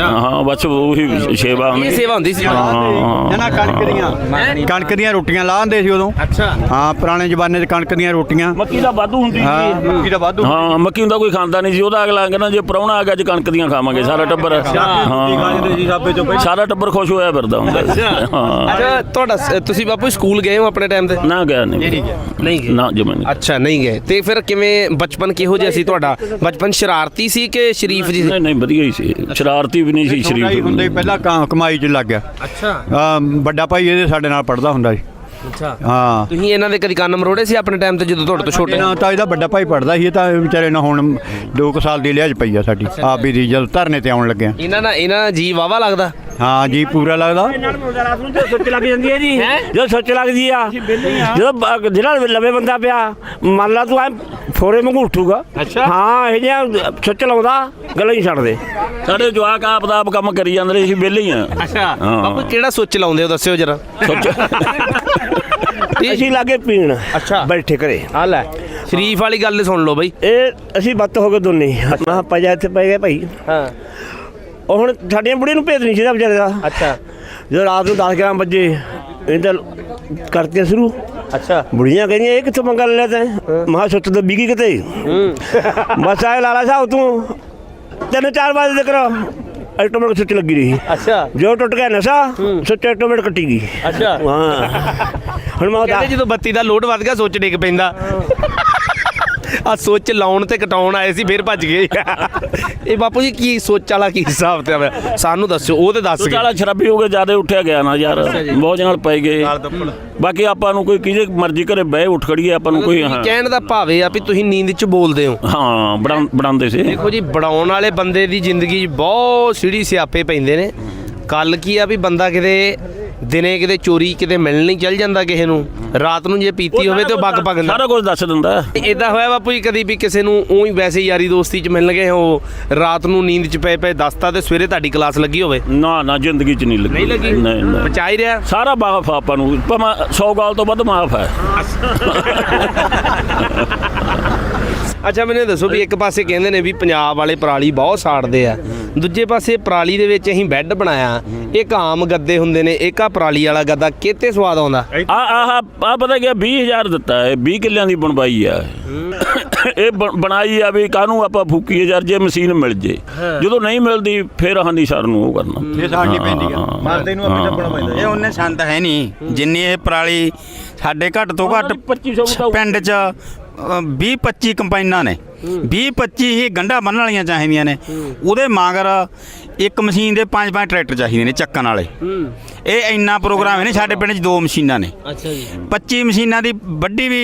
ਹਾਂ ਬਸ ਉਹੀ ਇਹ ਹੁੰਦੀ ਸੇਵਾ ਹੁੰਦੀ ਸੀ। ਹਾਂ ਨਾ ਕਣਕ ਦੀਆਂ ਕਣਕ ਦੀਆਂ ਰੋਟੀਆਂ ਲਾਉਂਦੇ ਸੀ ਉਦੋਂ। ਅੱਛਾ। ਹਾਂ ਪੁਰਾਣੇ ਜ਼ਮਾਨੇ 'ਚ ਕਣਕ ਦੀਆਂ ਰੋਟੀਆਂ। ਮੱਕੀ ਦਾ ਵਾਧੂ ਹੁੰਦੀ ਸੀ। ਮੱਕੀ ਦਾ ਵਾਧੂ। ਹਾਂ ਮੱਕੀ ਹੁੰਦਾ ਕੋਈ ਖਾਂਦਾ ਨਹੀਂ ਸੀ। ਉਹਦਾ ਅਗਲਾ ਕਹਿੰਦਾ ਜੇ ਪ੍ਰਾਹੁਣਾ ਆ ਗਿਆ ਅੱਜ ਕਣਕ ਦੀਆਂ ਖਾਵਾਂਗੇ ਸਾਰਾ ਟੱਬਰ। ਹਾਂ। ਸਾਰਾ ਟੱਬਰ ਖੁਸ਼ ਹੋਇਆ ਫਿਰਦਾ ਹੁੰਦਾ। ਸੀ। ਹਾਂ। ਅੱਛਾ ਤੁਹਾਡਾ ਤੁਸੀਂ ਬਾਪੂ ਸਕੂਲ ਗਏ ਹੋ ਆਪਣੇ ਟਾਈਮ ਤੇ? ਨਾ ਗਿਆ ਨਹੀਂ। ਨਹੀਂ ਗਏ। ਨਾ ਜਮਨ ਅੱਛਾ ਨਹੀਂ ਗਏ। ਤੇ ਫਿਰ ਕਿਵੇਂ ਬਚਪਨ ਕਿਹੋ ਜਿਹਾ ਸੀ ਤੁਹਾਡਾ? ਬਚਪਨ ਸ਼ਰਾਰਤੀ ਸੀ ਕਿ ਸ਼ਰੀਫ ਜੀ? ਨਹੀਂ ਨਹੀਂ ਵਧੀਆ ਹੀ ਸੀ। ਸ਼ਰਾਰਤੀ ਵੀ ਨਹੀਂ ਸੀ ਸ਼ਰੀਫ ਹੁੰਦਾ ਹੀ ਪਹਿਲਾਂ ਕਾਂ- ਕਮਾਈ 'ਚ ਲੱਗ ਗਿਆ। ਅੱਛਾ। ਵੱਡਾ ਭਾਈ ਇਹਦੇ ਸਾਡੇ ਨਾਲ ਪੜਦਾ ਹੁੰਦਾ ਸੀ। ਅੱਛਾ। ਹਾਂ। ਤੁਸੀਂ ਇਹਨਾਂ ਦੇ ਕਦੀ ਕੰਨ ਮਰੋੜੇ ਸੀ ਆਪਣੇ ਟਾਈਮ ਤੇ ਜਦੋਂ ਤੁਹਾਡੇ ਤੋਂ ਛੋਟੇ? ਨਾ ਤਾਂ ਇਹਦਾ ਵੱਡਾ ਭਾਈ ਪੜਦਾ ਸੀ ਇਹ ਤਾਂ ਵਿਚਾਰੇ ਨਾਲ ਹੁਣ 2 ਸਾਲ ਦੀ ਲਿਆਜ ਪਈ ਆ ਸਾਡੀ। ਆਪ ਵੀ ਜਦ ਧਰਨੇ ਤੇ ਆਉਣ ਲੱਗਿਆ। ਇਹਨਾਂ ਨਾਲ ਇਹਨਾਂ ਨਾਲ ਜੀ ਵਾਵਾ ਲੱਗਦਾ? ਹਾਂ ਜੀ ਪੂਰਾ ਲੱਗਦਾ। ਸੁੱਚ ਲੱਗ ਜਾਂਦੀ ਹੈ ਜੀ। ਜਦੋਂ ਸੁੱਚ ਲੱਗਦੀ ਆ ਜਦੋਂ ਬ- ਜਿਹੜਾ ਲਵੇ ਬੰਦਾ ਪਿਆ ਮੰਨ ਲਾ ਤੂੰ ਐ ਫੋਰੇ ਵਾਂਗੂ ਉੱਠੂਗਾ। ਅੱਛਾ। ਹਾਂ ਇਹ ਜਿਹਾ ਸੁੱਚ ਲਾਉਂਦਾ ਗੱਲਾਂ ਹੀ ਛੱਡਦੇ। ਸਾਡੇ ਜਵਾਕ ਆਪ ਦਾ ਆਪ ਕੰਮ ਕਰੀ ਜਾਂਦੇ ਰਹੇ ਸੀ ਵਿਹਲੇ ਹੀ ਆ। ਅੱਛਾ ਹਾਂ। ਬਾਪੂ ਕਿਹੜਾ ਸੁੱਚ ਲਾਉਂਦੇ ਹੋ ਦੱਸਿਓ ਜਰਾ। ਸੋਚ। (laughs) ਅਸੀਂ ਲਾਗੇ ਪੀਣ ਅੱਛਾ। ਬੈਠੇ ਘਰੇ। ਆ ਲੈ ਸ਼ਰੀਫ ਵਾਲੀ ਗੱਲ ਸੁਣ ਲਓ ਬਈ। ਇਹ ਅਸੀਂ ਬੱਤ ਹੋ ਗਏ ਦੋਨੇ। ਮੈਂ ਕਿਹਾ ਆਪਾਂ ਜਾ ਇੱਥੇ ਪੈ ਗਏ ਭਾਈ। ਹਾਂ। ਉਹ ਹੁਣ ਸਾਡੀਆਂ ਬੁੜੀਆਂ ਨੂੰ ਭੇਤ ਨਹੀਂ ਸੀਦਾ ਵਿਚਾਰੇ ਦਾ। ਅੱਛਾ। ਜਦੋਂ ਰਾਤ ਨੂੰ 10 11 ਵਜੇ ਇਹ ਤਾਂ ਕਰਤੇ ਸ਼ੁਰੂ। ਅੱਛਾ। ਬੁੜੀਆਂ ਕਹਿੰਦੀਆਂ ਇਹ ਕਿੱਥੋਂ ਮੰਗਾ ਲੈ ਤੈਂ? ਮਹਾ ਸੁੱਤ ਤਾਂ ਬਿਗੀ ਕਿਤੇ? ਬਸ ਆਏ ਲਾਲਾ ਸਾਹਿਬ ਤੂੰ। ਤਿੰਨ ਚਾਰ ਵਜੇ ਤੱਕ ਆਟੋਮੈਟਿਕ ਸੁੱਚ ਲੱਗੀ ਰਹੀ। ਅੱਛਾ। ਜੋ ਟੁੱਟ ਗਿਆ ਨਸ਼ਾ ਸੁੱਚ ਆਟੋਮੈਟਿਕ ਕੱਟੀ ਗਈ। ਅੱਛਾ। ਹਾਂ। ਹੁਣ ਮੈਂ ਜਦੋਂ ਬੱਤੀ ਦਾ ਲੋਡ ਵੱਧ ਗਿਆ ਸੋਚ ਡਿੱਗ ਪੈਂਦਾ। ਆ ਸੋਚ ਲਾਉਣ ਤੇ ਕਟਾਉਣ ਆਏ ਸੀ ਫਿਰ ਭੱਜ ਗਏ। ਇਹ ਬਾਪੂ ਜੀ ਕੀ ਸੋਚ ਵਾਲਾ ਕੀ ਹਿਸਾਬ ਤੇ ਆ ਸਾਨੂੰ ਦੱਸਿਓ ਉਹ ਤੇ ਦੱਸ ਗਏ। ਚਾਲਾ ਸ਼ਰਾਬੀ ਹੋ ਕੇ ਜ਼ਿਆਦਾ ਉੱਠਿਆ ਗਿਆ ਨਾ ਯਾਰ। ਬਹੁਤ ਨਾਲ ਪੈ ਗਏ। ਬਾਕੀ ਆਪਾਂ ਨੂੰ ਕੋਈ ਕਿਹਦੇ ਮਰਜ਼ੀ ਘਰੇ ਬਹਿ ਉੱਠ ਖੜੀਏ ਆਪਾਂ ਨੂੰ ਕੋਈ ਹਾਂ। ਕਹਿਣ ਦਾ ਭਾਵੇਂ ਆ ਵੀ ਤੁਸੀਂ ਨੀਂਦ 'ਚ ਬੋਲਦੇ ਹੋ। ਹਾਂ ਬਣਾਉਂਦੇ ਸੀ। ਦੇਖੋ ਜੀ ਬਣਾਉਣ ਵਾਲੇ ਬੰਦੇ ਦੀ ਜ਼ਿੰਦਗੀ 'ਚ ਬਹੁਤ ਸਿੜੀ ਸਿਆਪੇ ਪੈਂਦੇ ਨੇ। ਕੱਲ ਕੀ ਆ ਵੀ ਬੰਦਾ ਕਿਤੇ ਦਿਨੇ ਕਿਤੇ ਚੋਰੀ ਕਿਤੇ ਮਿਲਣ ਨਹੀਂ ਚੱਲ ਜਾਂਦਾ ਕਿਸੇ ਨੂੰ ਰਾਤ ਨੂੰ ਜੇ ਪੀਤੀ ਹੋਵੇ ਤੇ ਉਹ ਬੱਗ ਪਗਦਾ ਸਾਰਾ ਕੁਝ ਦੱਸ ਦਿੰਦਾ। ਇਦਾਂ ਹੋਇਆ ਬਾਪੂ ਜੀ ਕਦੀ ਵੀ ਕਿਸੇ ਨੂੰ ਉਹੀ ਵੈਸੇ ਯਾਰੀ ਦੋਸਤੀ 'ਚ ਮਿਲ ਗਏ ਉਹ ਰਾਤ ਨੂੰ ਨੀਂਦ 'ਚ ਪਏ ਪਏ ਦੱਸਤਾ ਤੇ ਸਵੇਰੇ ਤੁਹਾਡੀ ਕਲਾਸ ਲੱਗੀ ਹੋਵੇ। ਨਾ ਨਾ ਜ਼ਿੰਦਗੀ 'ਚ ਨਹੀਂ ਲੱਗੀ। ਨਹੀਂ ਲੱਗੀ? ਨਹੀਂ ਨਹੀਂ ਬਚਾ ਹੀ ਰਿਹਾ। ਸਾਰਾ ਮਾਫ ਆਪਾਂ ਨੂੰ। ਭਾਵੇਂ 100 ਗਾਲ ਤੋਂ ਵੱਧ ਮਾਫ ਹੈ। ਅੱਛਾ ਮੈਨੂੰ ਇਹ ਦੱਸੋ ਵੀ ਇੱਕ ਪਾਸੇ ਕਹਿੰਦੇ ਨੇ ਵੀ ਪੰਜਾਬ ਵਾਲੇ ਪਰਾਲੀ ਬਹੁਤ ਸਾੜਦੇ ਆ। ਦੂਜੇ ਪਾਸੇ ਪਰਾਲੀ ਦੇ ਵਿੱਚ ਅਸੀਂ ਬੈੱਡ ਬਣਾਇਆ। ਇੱਕ ਆਮ ਗੱਦੇ ਹੁੰਦੇ ਨੇ ਇੱਕ ਆ ਪਰਾਲੀ ਵਾਲਾ ਗੱਦਾ। ਕਿਤੇ ਸਵਾਦ ਆਉਂਦਾ? ਆ ਆਹ ਆ ਪਤਾ ਗਿਆ 20000 ਦਿੱਤਾ ਹੈ 20 ਕਿੱਲਿਆਂ ਦੀ ਬਣਵਾਈ ਆ। ਇਹ ਬਣ- ਬਣਾਈ ਆ ਵੀ ਕਾਹਨੂੰ ਆਪਾਂ ਫੂਕੀਏ ਯਾਰ ਜੇ ਮਸ਼ੀਨ ਮਿਲ ਜੇ। ਜਦੋਂ ਨਹੀਂ ਮਿਲਦੀ ਫਿਰ ਹਾਂ ਦੀ ਸਰ ਨੂੰ ਉਹ ਕਰਨਾ। ਇਹ ਸਾੜਨੀ ਪੈਂਦੀ ਆ। ਮਰਦੇ ਨੂੰ ਆਪੇ ਚੱਪਣਾ ਪੈਂਦਾ ਇਹ ਉਹਨੇ ਸੰਤ ਹੈ ਨਹੀਂ। ਜਿੰਨੀ ਇਹ ਪਰਾਲੀ ਸਾਡੇ ਘੱਟ ਤੋਂ ਘੱਟ 2500 ਤਾਂ ਪਿੰਡ 'ਚ 20 25 ਕੰਪਾਈਨਾਂ ਨੇ। 20 25 ਹੀ ਗੰਢਾ ਬੰਨਣ ਵਾਲੀਆਂ ਚਾਹੀਦੀਆਂ ਨੇ। ਉਹਦੇ ਮਗਰ ਇੱਕ ਮਸ਼ੀਨ ਦੇ ਪੰਜ ਪੰਜ ਟਰੈਕਟਰ ਚਾਹੀਦੇ ਨੇ ਚੱਕਣ ਵਾਲੇ। ਇਹ ਇੰਨਾ ਪ੍ਰੋਗਰਾਮ ਹੈ ਨਹੀਂ ਸਾਡੇ ਪਿੰਡ 'ਚ ਦੋ ਮਸ਼ੀਨਾਂ ਨੇ। ਅੱਛਾ ਜੀ। 25 ਮਸ਼ੀਨਾਂ ਦੀ ਵੱਡੀ ਵੀ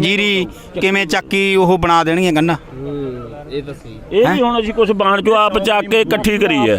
ਜੀਰੀ ਕਿਵੇਂ ਚੱਕੀ ਉਹ ਬਣਾ ਦੇਣਗੀਆਂ ਗੰਢਾ ਇਹ ਤਾਂ ਸਹੀ। ਇਹ ਵੀ ਹੁਣ ਅਸੀਂ ਕੁਝ ਬਾਣ ਚੋਂ ਆਪ ਚੱਕ ਕੇ ਇਕੱਠੀ ਕਰੀ ਹੈ।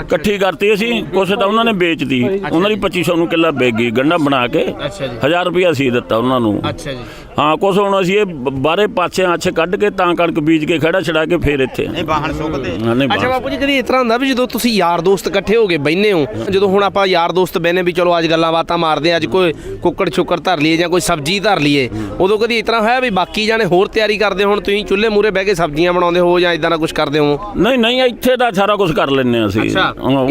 ਇਕੱਠੀ ਕਰਤੀ ਅਸੀਂ ਕੁਛ ਤਾਂ ਉਹਨਾਂ ਨੇ ਵੇਚਤੀ। ਉਹਨਾਂ ਦੀ 2500 ਨੂੰ ਕਿੱਲਾ ਵੇਚ ਗਈ ਗੰਢਾ ਬਣਾ ਕੇ ਅੱਛਾ ਜੀ। 1000 ਰੁਪਇਆ ਸੀ ਦਿੱਤਾ ਉਹਨਾਂ ਨੂੰ। ਅੱਛਾ ਜੀ। ਹਾਂ ਕੁਛ ਹੁਣ ਅਸੀਂ ਇਹ ਬ- ਬਾਹਰੇ ਪਾਸੇ ਅੱਛ ਕੱਢ ਕੇ ਤਾਂ ਕਣਕ ਬੀਜ ਕੇ ਖੜਾ ਛੜਾ ਕੇ ਫੇਰ ਇੱਥੇ। ਇਹ ਵਾਹਣ ਸੁੱਕਦੇ। ਹਾਂ, ਨਹੀਂ। ਬਾਪੂ ਜੀ ਕਦੀ ਇਸ ਤਰ੍ਹਾਂ ਹੁੰਦਾ ਵੀ ਜਦੋਂ ਤੁਸੀਂ ਯਾਰ ਦੋਸਤ ਇਕੱਠੇ ਹੋ ਕੇ ਬੈਨੇ ਹੋ ਜਦੋਂ ਹੁਣ ਆਪਾਂ ਯਾਰ ਦੋਸਤ ਬੈਨੇ ਵੀ ਚਲੋ ਅੱਜ ਗੱਲਾਂ ਬਾਤਾਂ ਮਾਰਦੇ ਅੱਜ ਕੋਈ ਕੁੱਕੜ ਛੁੱਕੜ ਧਰ ਲਈਏ ਜਾਂ ਕੋਈ ਸਬਜ਼ੀ ਧਰ ਲਈਏ ਉਦੋਂ ਕਦੀ ਇਸ ਤਰ੍ਹਾਂ ਹੋਇਆ ਵੀ ਬਾਕੀ ਜਾਣੇ ਹੋਰ ਤਿਆਰੀ ਕਰਦੇ ਹੁਣ ਤੁਸੀਂ ਚੁੱਲ੍ਹੇ ਮੂਰੇ ਬਹਿ ਕੇ ਸਬਜ਼ੀਆਂ ਬਣਾਉਂਦੇ ਹੋ ਜਾਂ ਇਦਾਂ ਦਾ ਕੁਝ ਕਰਦੇ ਹੋ? ਨਹੀਂ ਨਹੀਂ ਇੱਥੇ ਤਾਂ ਸਾਰਾ ਕੁਝ ਕਰ ਲੈਂਦੇ ਹਾਂ ਅਸੀਂ।